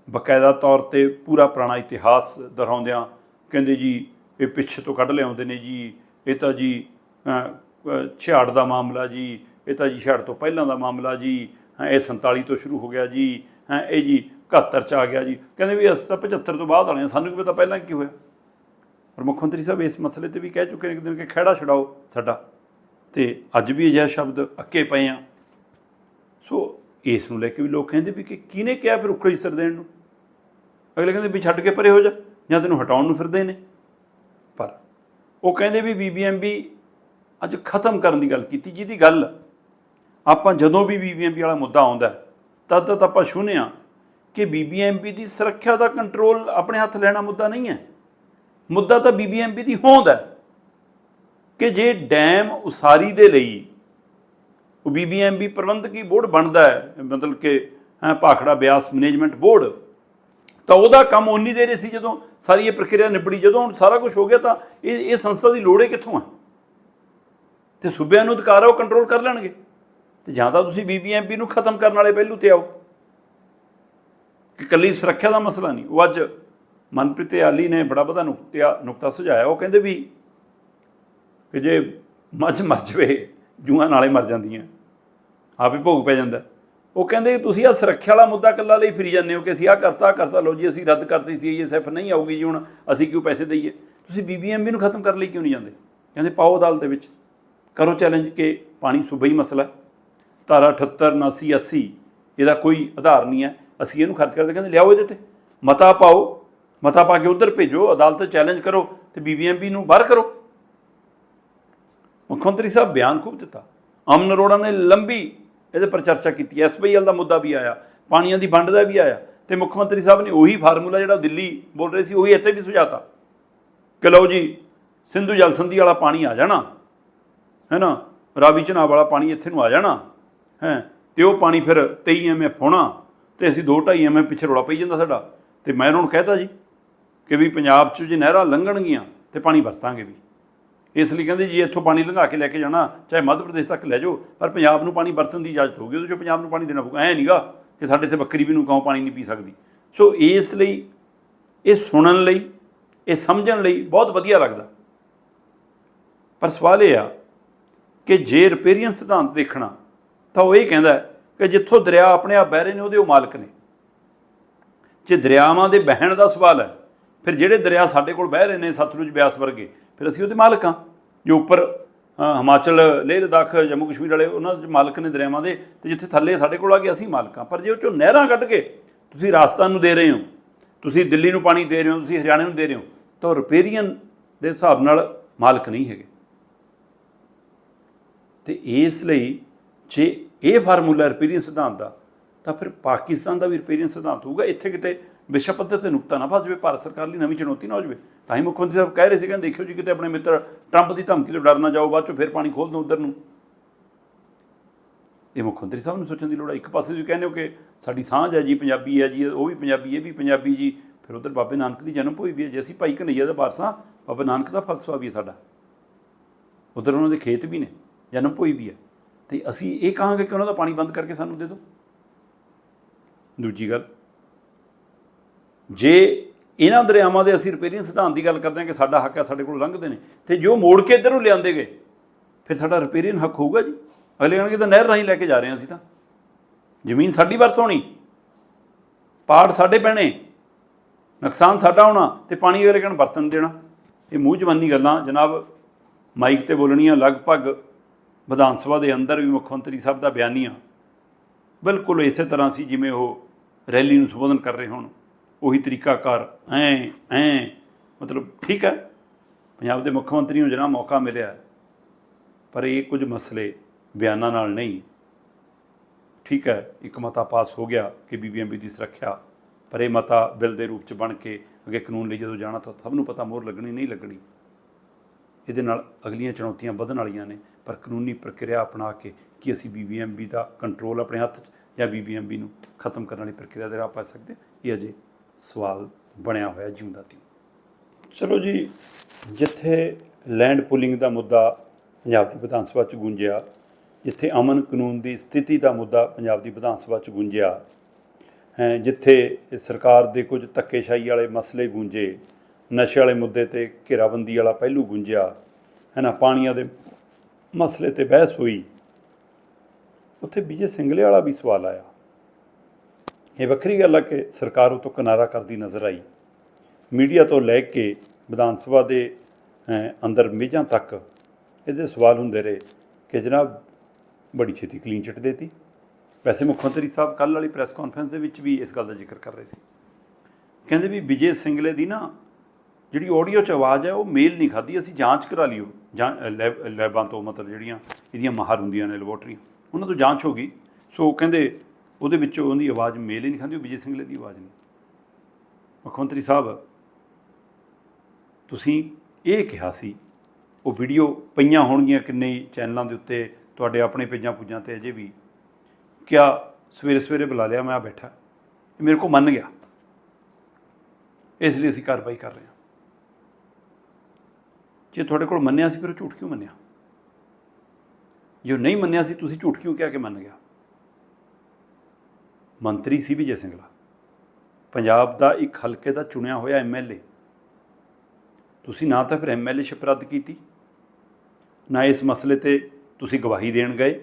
ਬਕਾਇਦਾ ਤੌਰ ਤੇ ਪੂਰਾ ਪੁਰਾਣਾ ਇਤਿਹਾਸ ਦੁਹਰਾਉਂਦਿਆਂ ਕਹਿੰਦੇ ਜੀ ਇਹ ਪਿੱਛੇ ਤੋਂ ਕੱਢ ਲਿਆਉਂਦੇ ਨੇ ਜੀ ਇਹ ਤਾਂ ਜੀ ਅਹ, ਅਹ, ਛਿਆੜ ਦਾ ਮਾਮਲਾ ਜੀ ਇਹ ਤਾਂ ਜੀ ਛਿਆੜ ਤੋਂ ਪਹਿਲਾਂ ਦਾ ਮਾਮਲਾ ਜੀ ਇਹ 47 ਤੋਂ ਸ਼ੁਰੂ ਹੋ ਗਿਆ ਜੀ ਹੈਂ, ਇਹ ਜੀ 71 ਚ ਆ ਗਿਆ ਜੀ। ਕਹਿੰਦੇ ਵੀ ਅਸੀਂ ਤਾਂ 75 ਤੋਂ ਬਾਅਦ ਵਾਲੇ ਸਾਨੂੰ ਕੀ ਪਤਾ ਪਹਿਲਾਂ ਕੀ ਹੋਇਆ? ਪਰ ਮੁੱਖ ਮੰਤਰੀ ਸਾਹਿਬ ਇਸ ਮਸਲੇ ਤੇ ਵੀ ਕਹਿ ਚੁੱਕੇ ਨੇ ਇੱਕ ਦਿਨ ਕਿ ਖਹਿੜਾ ਛਡਾਓ ਸਾਡਾ। ਤੇ ਅੱਜ ਵੀ ਅਜਿਹਾ ਸ਼ਬਦ ਅੱਕੇ ਪਏ ਆ। ਸੋ ਇਸ ਨੂੰ ਲੈ ਕੇ ਵੀ ਲੋਕ ਕਹਿੰਦੇ ਵੀ ਕਿ ਕਿਹਨੇ ਕਿਹਾ ਫਿਰ ਉਖੜੀ ਸਰ ਦੇਣ ਨੂੰ? ਅਗਲੇ ਕਹਿੰਦੇ ਵੀ ਛੱਡ ਕੇ ਪਰੇ ਹੋ ਜਾ ਜਾਂ ਤੈਨੂੰ ਹਟਾਉਣ ਨੂੰ ਫਿਰਦੇ ਨੇ। ਪਰ ਉਹ ਕਹਿੰਦੇ ਵੀ ਬੀਬੀਐਮਬੀ ਅੱਜ ਖਤਮ ਕਰਨ ਦੀ ਗੱਲ ਕੀਤੀ ਜਿਹਦੀ ਗੱਲ ਆਪਾਂ ਜਦੋਂ ਵੀ ਬੀਬੀਐਮਬੀ ਵਾਲਾ ਮੁੱਦਾ ਆਉਂਦਾ ਤਦ ਤੱਕ ਆਪਾਂ ਸੁਣਿਆ ਕਿ ਬੀਬੀਐਮਬੀ ਦੀ ਸੁਰੱਖਿਆ ਦਾ ਕੰਟਰੋਲ ਆਪਣੇ ਹੱਥ ਲੈਣਾ ਮੁੱਦਾ ਨਹੀਂ ਹੈ। ਮੁੱਦਾ ਤਾਂ ਬੀਬੀਐਮਬੀ ਦੀ ਹੋਂਦ ਹੈ ਕਿ ਜੇ ਡੈਮ ਉਸਾਰੀ ਦੇ ਲਈ ਉਹ ਬੀਬੀਐਮਬੀ ਪ੍ਰਬੰਧਕੀ ਬੋਰਡ ਬਣਦਾ ਹੈ, ਮਤਲਬ ਕਿ ਭਾਖੜਾ ਬਿਆਸ ਮੈਨੇਜਮੈਂਟ ਬੋਰਡ, ਤਾਂ ਉਹਦਾ ਕੰਮ ਉਨੀ ਦੇਰ ਹੀ ਸੀ ਜਦੋਂ ਸਾਰੀ ਇਹ ਪ੍ਰਕਿਰਿਆ ਨਿਬੜੀ। ਜਦੋਂ ਹੁਣ ਸਾਰਾ ਕੁਝ ਹੋ ਗਿਆ ਤਾਂ ਇਹ ਇਹ ਸੰਸਥਾ ਦੀ ਲੋੜ ਹੀ ਕਿੱਥੋਂ ਆ ਤੇ ਸੂਬਿਆਂ ਨੂੰ ਅਧਿਕਾਰ ਆ, ਉਹ ਕੰਟਰੋਲ ਕਰ ਲੈਣਗੇ। ਤੇ ਜਾਂ ਤਾਂ ਤੁਸੀਂ ਬੀਬੀਐਮਪੀ ਨੂੰ ਖਤਮ ਕਰਨ ਵਾਲੇ ਪਹਿਲੂ ਤੇ ਆਓ। ਕਿ ਕੱਲੀ ਸੁਰੱਖਿਆ ਦਾ ਮਸਲਾ ਨਹੀਂ। ਉਹ ਅੱਜ ਮਨਪ੍ਰੀਤ ਆਲੀ ਨੇ ਬੜਾ ਬੜਾ ਨੁਕਤਿਆ ਨੁਕਤਾ ਸੁਝਾਇਆ। ਉਹ ਕਹਿੰਦੇ ਵੀ ਕਿ ਜੇ ਮੱਝ ਮਰ ਜਵੇ, ਜੂਆਂ ਨਾਲੇ ਮਰ ਜਾਂਦੀਆਂ। ਆਪ ਹੀ ਭੋਗ ਪੈ ਜਾਂਦਾ। ਉਹ ਕਹਿੰਦੇ, ਤੁਸੀਂ ਆ ਸੁਰੱਖਿਆ ਵਾਲਾ ਮੁੱਦਾ ਕੱਲਾ ਲਈ ਫਿਰੀ ਜਾਂਦੇ ਹੋ ਕਿ ਅਸੀਂ ਆ ਕਰਤਾ ਕਰਤਾ। ਲੋ ਜੀ, ਅਸੀਂ ਰੱਦ ਕਰਤੀ ਸੀ, ਇਹ ਸਿਰਫ ਨਹੀਂ ਆਊਗੀ ਜੀ ਹੁਣ। ਅਸੀਂ ਕਿਉਂ ਪੈਸੇ ਦਈਏ? ਤੁਸੀਂ ਬੀਬੀਐਮਬੀ ਨੂੰ ਖਤਮ ਕਰਨ ਲਈ ਕਿਉਂ ਨਹੀਂ ਜਾਂਦੇ? ਕਹਿੰਦੇ, ਪਾਓ ਅਦਾਲਤ ਦੇ ਵਿੱਚ। ਕਰੋ ਚੈਲੰਜ ਕਿ ਪਾਣੀ ਸੂਬਾਈ ਮਸਲਾ ਧਾਰਾ 78 79 80 ਇਹਦਾ ਕੋਈ ਆਧਾਰ ਨਹੀਂ ਹੈ। ਅਸੀਂ ਇਹਨੂੰ ਖਰਚ ਕਰਦੇ ਕਹਿੰਦੇ ਲਿਆਓ ਇਹਦੇ ਤੇ। ਮਤਾ ਪਾਓ, ਮਤਾ ਪਾ ਕੇ ਉਧਰ ਭੇਜੋ, ਅਦਾਲਤ ਚੈਲੰਜ ਕਰੋ ਤੇ ਬੀਬੀਐਮਬੀ ਨੂੰ ਬਾਹਰ ਕਰੋ। ਮੁੱਖ ਮੰਤਰੀ ਸਾਹਿਬ ਬਿਆਨ ਖੂਬ ਦਿੱਤਾ। ਅਮਨ ਅਰੋੜਾ ਨੇ ਲੰਬੀ ਇਹਦੇ ਪਰ ਚਰਚਾ ਕੀਤੀ। ਐਸਬੀਆਈ ਦਾ ਮੁੱਦਾ ਵੀ ਆਇਆ, ਪਾਣੀਆਂ ਦੀ ਵੰਡ ਦਾ ਵੀ ਆਇਆ ਤੇ ਮੁੱਖ ਮੰਤਰੀ ਸਾਹਿਬ ਨੇ ਉਹੀ ਫਾਰਮੂਲਾ ਜਿਹੜਾ ਦਿੱਲੀ ਬੋਲ ਰਹੇ ਸੀ, ਉਹੀ ਇੱਥੇ ਵੀ ਸੁਝਾਤਾ। ਕਿ ਲਓ ਜੀ, ਸਿੰਧੂ ਜਲ ਸੰਧੀ ਵਾਲਾ ਪਾਣੀ ਆ ਜਾਣਾ, ਹੈ ਨਾ? ਰਾਵੀ ਚਨਾਬ ਵਾਲਾ ਪਾਣੀ ਇੱਥੇ ਨੂੰ ਆ ਜਾਣਾ। ਹੈ, ਤੇ ਉਹ ਪਾਣੀ ਫਿਰ 23 ਐਮਐਫ ਹੋਣਾ ਤੇ ਅਸੀਂ 2.5 ਐਮਐਫ ਪਿੱਛੇ ਰੌਲਾ ਪਈ ਜਾਂਦਾ ਸਾਡਾ। ਤੇ ਮੈਂ ਉਹਨਾਂ ਨੂੰ ਕਹਿਤਾ ਜੀ ਕਿ ਵੀ ਪੰਜਾਬ 'ਚ ਜੇ ਨਹਿਰਾਂ ਲੰਘਣਗੀਆਂ ਤੇ ਪਾਣੀ ਵਰਤਾਂਗੇ ਵੀ। ਇਸ ਲਈ ਕਹਿੰਦੇ ਜੀ ਇੱਥੋਂ ਪਾਣੀ ਲੰਘਾ ਕੇ ਲੈ ਕੇ ਜਾਣਾ, ਚਾਹੇ ਮੱਧ ਪ੍ਰਦੇਸ਼ ਤੱਕ ਲੈ ਜਾਓ, ਪਰ ਪੰਜਾਬ ਨੂੰ ਪਾਣੀ ਵਰਤਣ ਦੀ ਇਜਾਜ਼ਤ ਹੋਊਗੀ, ਉਹਦੇ 'ਚੋਂ ਪੰਜਾਬ ਨੂੰ ਪਾਣੀ ਦੇਣਾ ਪਊਗਾ। ਐ ਨਹੀਂਗਾ ਕਿ ਸਾਡੇ ਇੱਥੇ ਬੱਕਰੀ ਵੀ ਨੂੰ ਕਹੋ ਪਾਣੀ ਨਹੀਂ ਪੀ ਸਕਦੀ। ਸੋ ਇਸ ਲਈ, ਇਹ ਸੁਣਨ ਲਈ, ਇਹ ਸਮਝਣ ਲਈ ਬਹੁਤ ਵਧੀਆ ਲੱਗਦਾ। ਪਰ ਸਵਾਲ ਇਹ ਆ ਕਿ ਜੇ ਰਿਪੇਰੀਅਨ ਸਿਧਾਂਤ ਦੇਖਣਾ ਤਾਂ ਉਹ ਇਹ ਕਹਿੰਦਾ ਕਿ ਜਿੱਥੋਂ ਦਰਿਆ ਆਪਣੇ ਆਪ ਬਹਿ ਰਹੇ ਨੇ, ਉਹਦੇ ਉਹ ਮਾਲਕ ਨੇ। ਜੇ ਦਰਿਆਵਾਂ ਦੇ ਬਹਿਣ ਦਾ ਸਵਾਲ ਹੈ, ਫਿਰ ਜਿਹੜੇ ਦਰਿਆ ਸਾਡੇ ਕੋਲ ਬਹਿ ਰਹੇ ਨੇ ਸਤਲੁਜ ਬਿਆਸ ਵਰਗੇ, ਫਿਰ ਅਸੀਂ ਉਹਦੇ ਮਾਲਕ ਹਾਂ। ਜੋ ਉੱਪਰ ਹਿਮਾਚਲ, ਲੇਹ ਲਦਾਖ, ਜੰਮੂ ਕਸ਼ਮੀਰ ਵਾਲੇ, ਉਹਨਾਂ ਦੇ ਮਾਲਕ ਨੇ ਦਰਿਆਵਾਂ ਦੇ, ਤੇ ਜਿੱਥੇ ਥੱਲੇ ਸਾਡੇ ਕੋਲ ਆ ਗਏ, ਅਸੀਂ ਮਾਲਕ ਹਾਂ। ਪਰ ਜੇ ਉਹ ਚੋਂ ਨਹਿਰਾਂ ਕੱਢ ਕੇ ਤੁਸੀਂ ਰਾਜਸਥਾਨ ਨੂੰ ਦੇ ਰਹੇ ਹੋ, ਤੁਸੀਂ ਦਿੱਲੀ ਨੂੰ ਪਾਣੀ ਦੇ ਰਹੇ ਹੋ, ਤੁਸੀਂ ਹਰਿਆਣੇ ਨੂੰ ਦੇ ਰਹੇ ਹੋ, ਤਾਂ ਰਿਪੇਰੀਅਨ ਦੇ ਹਿਸਾਬ ਨਾਲ ਮਾਲਕ ਨਹੀਂ ਹੈਗੇ। ਤੇ ਇਸ ਲਈ ਜੇ ਇਹ ਫਾਰਮੂਲਾ ਰਿਪੇਰੀਅਨ ਸਿਧਾਂਤ ਦਾ, ਤਾਂ ਫਿਰ ਪਾਕਿਸਤਾਨ ਦਾ ਵੀ ਰਿਪੇਰੀਅਨ ਸਿਧਾਂਤ ਹੋਊਗਾ। ਇੱਥੇ ਕਿਤੇ ਵਿਸ਼ਵ ਪੱਧਰ ਤੇ ਨੁਕਤਾ ਨਾ ਫਸ ਜਾਵੇ, ਭਾਰਤ ਸਰਕਾਰ ਲਈ ਨਵੀਂ ਚੁਣੌਤੀ ਨਾ ਹੋ ਜਾਵੇ। ਤਾਂ ਹੀ ਮੁੱਖ ਮੰਤਰੀ ਸਾਹਿਬ ਕਹਿ ਰਹੇ ਸੀ ਕਹਿੰਦੇ ਦੇਖਿਓ ਜੀ ਕਿਤੇ ਆਪਣੇ ਮਿੱਤਰ ਟਰੰਪ ਦੀ ਧਮਕੀ ਤੋਂ ਡਰ ਨਾ ਜਾਓ, ਬਾਅਦ ਚੋਂ ਫਿਰ ਪਾਣੀ ਖੋਲ ਦਿਓ ਉਧਰ ਨੂੰ। ਇਹ ਮੁੱਖ ਮੰਤਰੀ ਸਾਹਿਬ ਨੂੰ ਸੋਚਣ ਦੀ ਲੋੜ ਹੈ ਇੱਕ ਪਾਸੇ ਤੁਸੀਂ ਕਹਿੰਦੇ ਹੋ ਕਿ ਸਾਡੀ ਸਾਂਝ ਹੈ ਜੀ, ਪੰਜਾਬੀ ਹੈ ਜੀ, ਉਹ ਵੀ ਪੰਜਾਬੀ, ਇਹ ਵੀ ਪੰਜਾਬੀ ਜੀ। ਫਿਰ ਉਧਰ ਬਾਬੇ ਨਾਨਕ ਦੀ ਜਨਮ ਹੋਈ ਵੀ ਹੈ ਜੇ। ਅਸੀਂ ਭਾਈ ਕਨਈਆ ਦਾ ਵਾਰਸਾਂ, ਬਾਬਾ ਨਾਨਕ ਦਾ ਫਲਸਫਾ ਵੀ ਹੈ ਸਾਡਾ। ਉਧਰ ਉਹਨਾਂ ਦੇ ਖੇਤ ਵੀ ਨੇ, ਜਨਮ ਭੋਈ ਵੀ ਹੈ। ਤੇ ਅਸੀਂ ਇਹ ਕਹਾਂਗੇ ਕਿ ਉਹਨਾਂ ਦਾ ਪਾਣੀ ਬੰਦ ਕਰਕੇ ਸਾਨੂੰ ਦੇ ਦਿਓ। ਦੂਜੀ ਗੱਲ, ਜੇ ਇਹਨਾਂ ਦਰਿਆਵਾਂ ਦੇ ਅਸੀਂ ਰਿਪੇਰੀਅਨ ਸਿਧਾਂਤ ਦੀ ਗੱਲ ਕਰਦੇ ਹਾਂ ਕਿ ਸਾਡਾ ਹੱਕ ਹੈ, ਸਾਡੇ ਕੋਲ ਲੰਘਦੇ ਨੇ, ਤੇ ਜੋ ਮੋੜ ਕੇ ਇੱਧਰ ਨੂੰ ਲਿਆਂਦੇ ਗਏ, ਫਿਰ ਸਾਡਾ ਰਿਪੇਰੀਅਨ ਹੱਕ ਹੋਊਗਾ ਜੀ। ਅਗਲੇ ਕਹਿਣਗੇ ਤਾਂ ਨਹਿਰ ਰਾਹੀਂ ਲੈ ਕੇ ਜਾ ਰਹੇ ਹਾਂ ਅਸੀਂ ਤਾਂ। ਜ਼ਮੀਨ ਸਾਡੀ ਵਰਤ ਹੋਣੀ, ਪਾੜ ਸਾਡੇ ਪੈਣੇ, ਨੁਕਸਾਨ ਸਾਡਾ ਹੋਣਾ ਤੇ ਪਾਣੀ ਅਗਲੇ ਕਹਿਣ ਵਰਤਣ ਦੇਣਾ। ਇਹ ਮੂੰਹ ਜਵਾਨੀ ਗੱਲਾਂ, ਜਨਾਬ, ਮਾਈਕ ਤੇ ਬੋਲਣੀਆਂ ਲਗਭਗ ਵਿਧਾਨ ਸਭਾ ਦੇ ਅੰਦਰ ਵੀ ਮੁੱਖ ਮੰਤਰੀ ਸਾਹਿਬ ਦਾ ਬਿਆਨੀਆਂ ਬਿਲਕੁਲ ਇਸੇ ਤਰ੍ਹਾਂ ਸੀ ਜਿਵੇਂ ਉਹ ਰੈਲੀ ਨੂੰ ਸੰਬੋਧਨ ਕਰ ਰਹੇ ਹੋਣ। ਉਹੀ ਤਰੀਕਾਕਾਰ ਐ ਐ, ਮਤਲਬ ਠੀਕ ਹੈ। ਪੰਜਾਬ ਦੇ ਮੁੱਖ ਮੰਤਰੀ ਨੂੰ ਜਿਹੜਾ ਮੌਕਾ ਮਿਲਿਆ। ਪਰ ਇਹ ਕੁਝ ਮਸਲੇ ਬਿਆਨਾਂ ਨਾਲ ਨਹੀਂ। ਠੀਕ ਹੈ, ਇੱਕ ਮਤਾ ਪਾਸ ਹੋ ਗਿਆ ਕਿ ਬੀਬੀਐਮਬੀ ਦੀ ਸੁਰੱਖਿਆ। ਪਰ ਇਹ ਮਤਾ ਬਿੱਲ ਦੇ ਰੂਪ ਚ ਬਣ ਕੇ ਅੱਗੇ ਕਾਨੂੰਨ ਲਈ ਜਦੋਂ ਜਾਣਾ ਤਾਂ ਸਭ ਨੂੰ ਪਤਾ ਮੋਹਰ ਲੱਗਣੀ, ਨਹੀਂ ਲੱਗਣੀ। ਇਹਦੇ ਨਾਲ ਅਗਲੀਆਂ ਚੁਣੌਤੀਆਂ ਵਧਣ ਵਾਲੀਆਂ ਨੇ। ਪਰ ਕਾਨੂੰਨੀ ਪ੍ਰਕਿਰਿਆ ਅਪਣਾ ਕੇ ਕੀ ਅਸੀਂ ਬੀਬੀਐਮਬੀ ਦਾ ਕੰਟਰੋਲ ਆਪਣੇ ਹੱਥ 'ਚ ਜਾਂ ਬੀਬੀਐਮਬੀ ਨੂੰ ਖਤਮ ਕਰਨ ਵਾਲੀ ਪ੍ਰਕਿਰਿਆ ਦੇ ਰਾਹ ਪਾ ਸਕਦੇ ਇਹ ਅਜੇ ਸਵਾਲ ਬਣਿਆ ਹੋਇਆ ਜਿਉਂਦਾ ਤੀ। ਚਲੋ ਜੀ, ਜਿੱਥੇ ਲੈਂਡ ਪੁਲਿੰਗ ਦਾ ਮੁੱਦਾ ਪੰਜਾਬ ਦੀ ਵਿਧਾਨ ਸਭਾ 'ਚ ਗੂੰਜਿਆ, ਜਿੱਥੇ ਅਮਨ ਕਾਨੂੰਨ ਦੀ ਸਥਿਤੀ ਦਾ ਮੁੱਦਾ ਪੰਜਾਬ ਦੀ ਵਿਧਾਨ ਸਭਾ 'ਚ ਗੂੰਜਿਆ, ਹੈ, ਜਿੱਥੇ ਸਰਕਾਰ ਦੇ ਕੁਝ ਧੱਕੇਸ਼ਾਹੀ ਵਾਲੇ ਮਸਲੇ ਗੂੰਜੇ, ਨਸ਼ੇ ਵਾਲੇ ਮੁੱਦੇ ਤੇ ਘੇਰਾਬੰਦੀ ਵਾਲਾ ਪਹਿਲੂ ਗੂੰਜਿਆ, ਹੈ ਨਾ, ਪਾਣੀਆਂ ਦੇ ਮਸਲੇ ਤੇ ਬਹਿਸ ਹੋਈ। ਉੱਥੇ ਵਿਜੇ ਸਿੰਗਲੇ ਵਾਲਾ ਵੀ ਸਵਾਲ ਆਇਆ। ਇਹ ਵੱਖਰੀ ਗੱਲ ਆ ਕਿ ਸਰਕਾਰ ਉਹ ਤੋਂ ਕਿਨਾਰਾ ਕਰਦੀ ਨਜ਼ਰ ਆਈ। ਮੀਡੀਆ ਤੋਂ ਲੈ ਕੇ ਵਿਧਾਨ ਸਭਾ ਦੇ ਅੰਦਰ ਮੇਜ਼ਾਂ ਤੱਕ ਇਹਦੇ ਸਵਾਲ ਹੁੰਦੇ ਰਹੇ ਕਿ ਜਨਾਬ ਬੜੀ ਛੇਤੀ ਕਲੀਨ ਚਿੱਟ ਦੇਤੀ। ਵੈਸੇ ਮੁੱਖ ਮੰਤਰੀ ਸਾਹਿਬ ਕੱਲ ਵਾਲੀ ਪ੍ਰੈਸ ਕਾਨਫਰੰਸ ਦੇ ਵਿੱਚ ਵੀ ਇਸ ਗੱਲ ਦਾ ਜ਼ਿਕਰ ਕਰ ਰਹੇ ਸੀ। ਕਹਿੰਦੇ ਵੀ ਵਿਜੇ ਸਿੰਗਲੇ ਦੀ ਨਾ ਜਿਹੜੀ ਆਡੀਓ 'ਚ ਆਵਾਜ਼ ਹੈ, ਉਹ ਮੇਲ ਨਹੀਂ ਖਾਦੀ ਅਸੀਂ ਜਾਂਚ ਕਰਾ ਲਈ ਜਾਂ ਲੈਬ ਲੈਬਾਂ ਤੋਂ ਮਤਲਬ ਜਿਹੜੀਆਂ, ਇਹਦੀਆਂ ਮਾਹਰ ਹੁੰਦੀਆਂ ਨੇ ਲੈਬੋਰਟਰੀਆਂ ਉਹਨਾਂ ਤੋਂ ਜਾਂਚ ਹੋ ਗਈ। ਸੋ ਕਹਿੰਦੇ, ਉਹਦੇ ਵਿੱਚ ਉਹਦੀ ਆਵਾਜ਼ ਮੇਲ ਹੀ ਨਹੀਂ ਖਾਂਦੀ ਉਹ ਵਿਜੇ ਸਿੰਘਲੇ ਦੀ ਆਵਾਜ਼ ਨਹੀਂ। ਮੁੱਖ ਮੰਤਰੀ ਸਾਹਿਬ, ਤੁਸੀਂ ਇਹ ਕਿਹਾ ਸੀ, ਉਹ ਵੀਡੀਓ ਪਈਆਂ ਹੋਣਗੀਆਂ ਕਿੰਨੇ ਚੈਨਲਾਂ ਦੇ ਉੱਤੇ, ਤੁਹਾਡੇ ਆਪਣੇ ਪੇਜਾਂ ਪੁੱਜਾਂ ਤੇ ਅਜੇ ਵੀ। ਕਿਆ ਸਵੇਰੇ ਸਵੇਰੇ ਬੁਲਾ ਲਿਆ, ਮੈਂ ਆ ਬੈਠਾ। ਇਹ ਮੇਰੇ ਕੋ ਮੰਨ ਗਿਆ। ਇਸ ਲਈ ਅਸੀਂ ਕਾਰਵਾਈ ਕਰ ਰਹੇ ਹਾਂ। ਜੇ ਤੁਹਾਡੇ ਕੋਲ ਮੰਨਿਆ ਸੀ ਫਿਰ ਉਹ ਝੂਠ ਕਿਉਂ ਮੰਨਿਆ? ਜੇ ਉਹ ਨਹੀਂ ਮੰਨਿਆ ਸੀ, ਤੁਸੀਂ ਝੂਠ ਕਿਉਂ ਕਹਿ ਕੇ ਮੰਨ ਗਿਆ? ਮੰਤਰੀ ਸੀ ਵਿਜੇ ਸਿੰਘਲਾ ਪੰਜਾਬ ਦਾ ਇੱਕ ਹਲਕੇ ਦਾ ਚੁਣਿਆ ਹੋਇਆ ਐਮਐਲਏ ਤੁਸੀਂ ਨਾ ਤਾਂ ਫਿਰ ਐਮਐਲਏ ਸ਼ਿਪ ਰੱਦ ਕੀਤੀ, ਨਾ ਇਸ ਮਸਲੇ ਤੇ ਤੁਸੀਂ ਗਵਾਹੀ ਦੇਣ ਗਏ।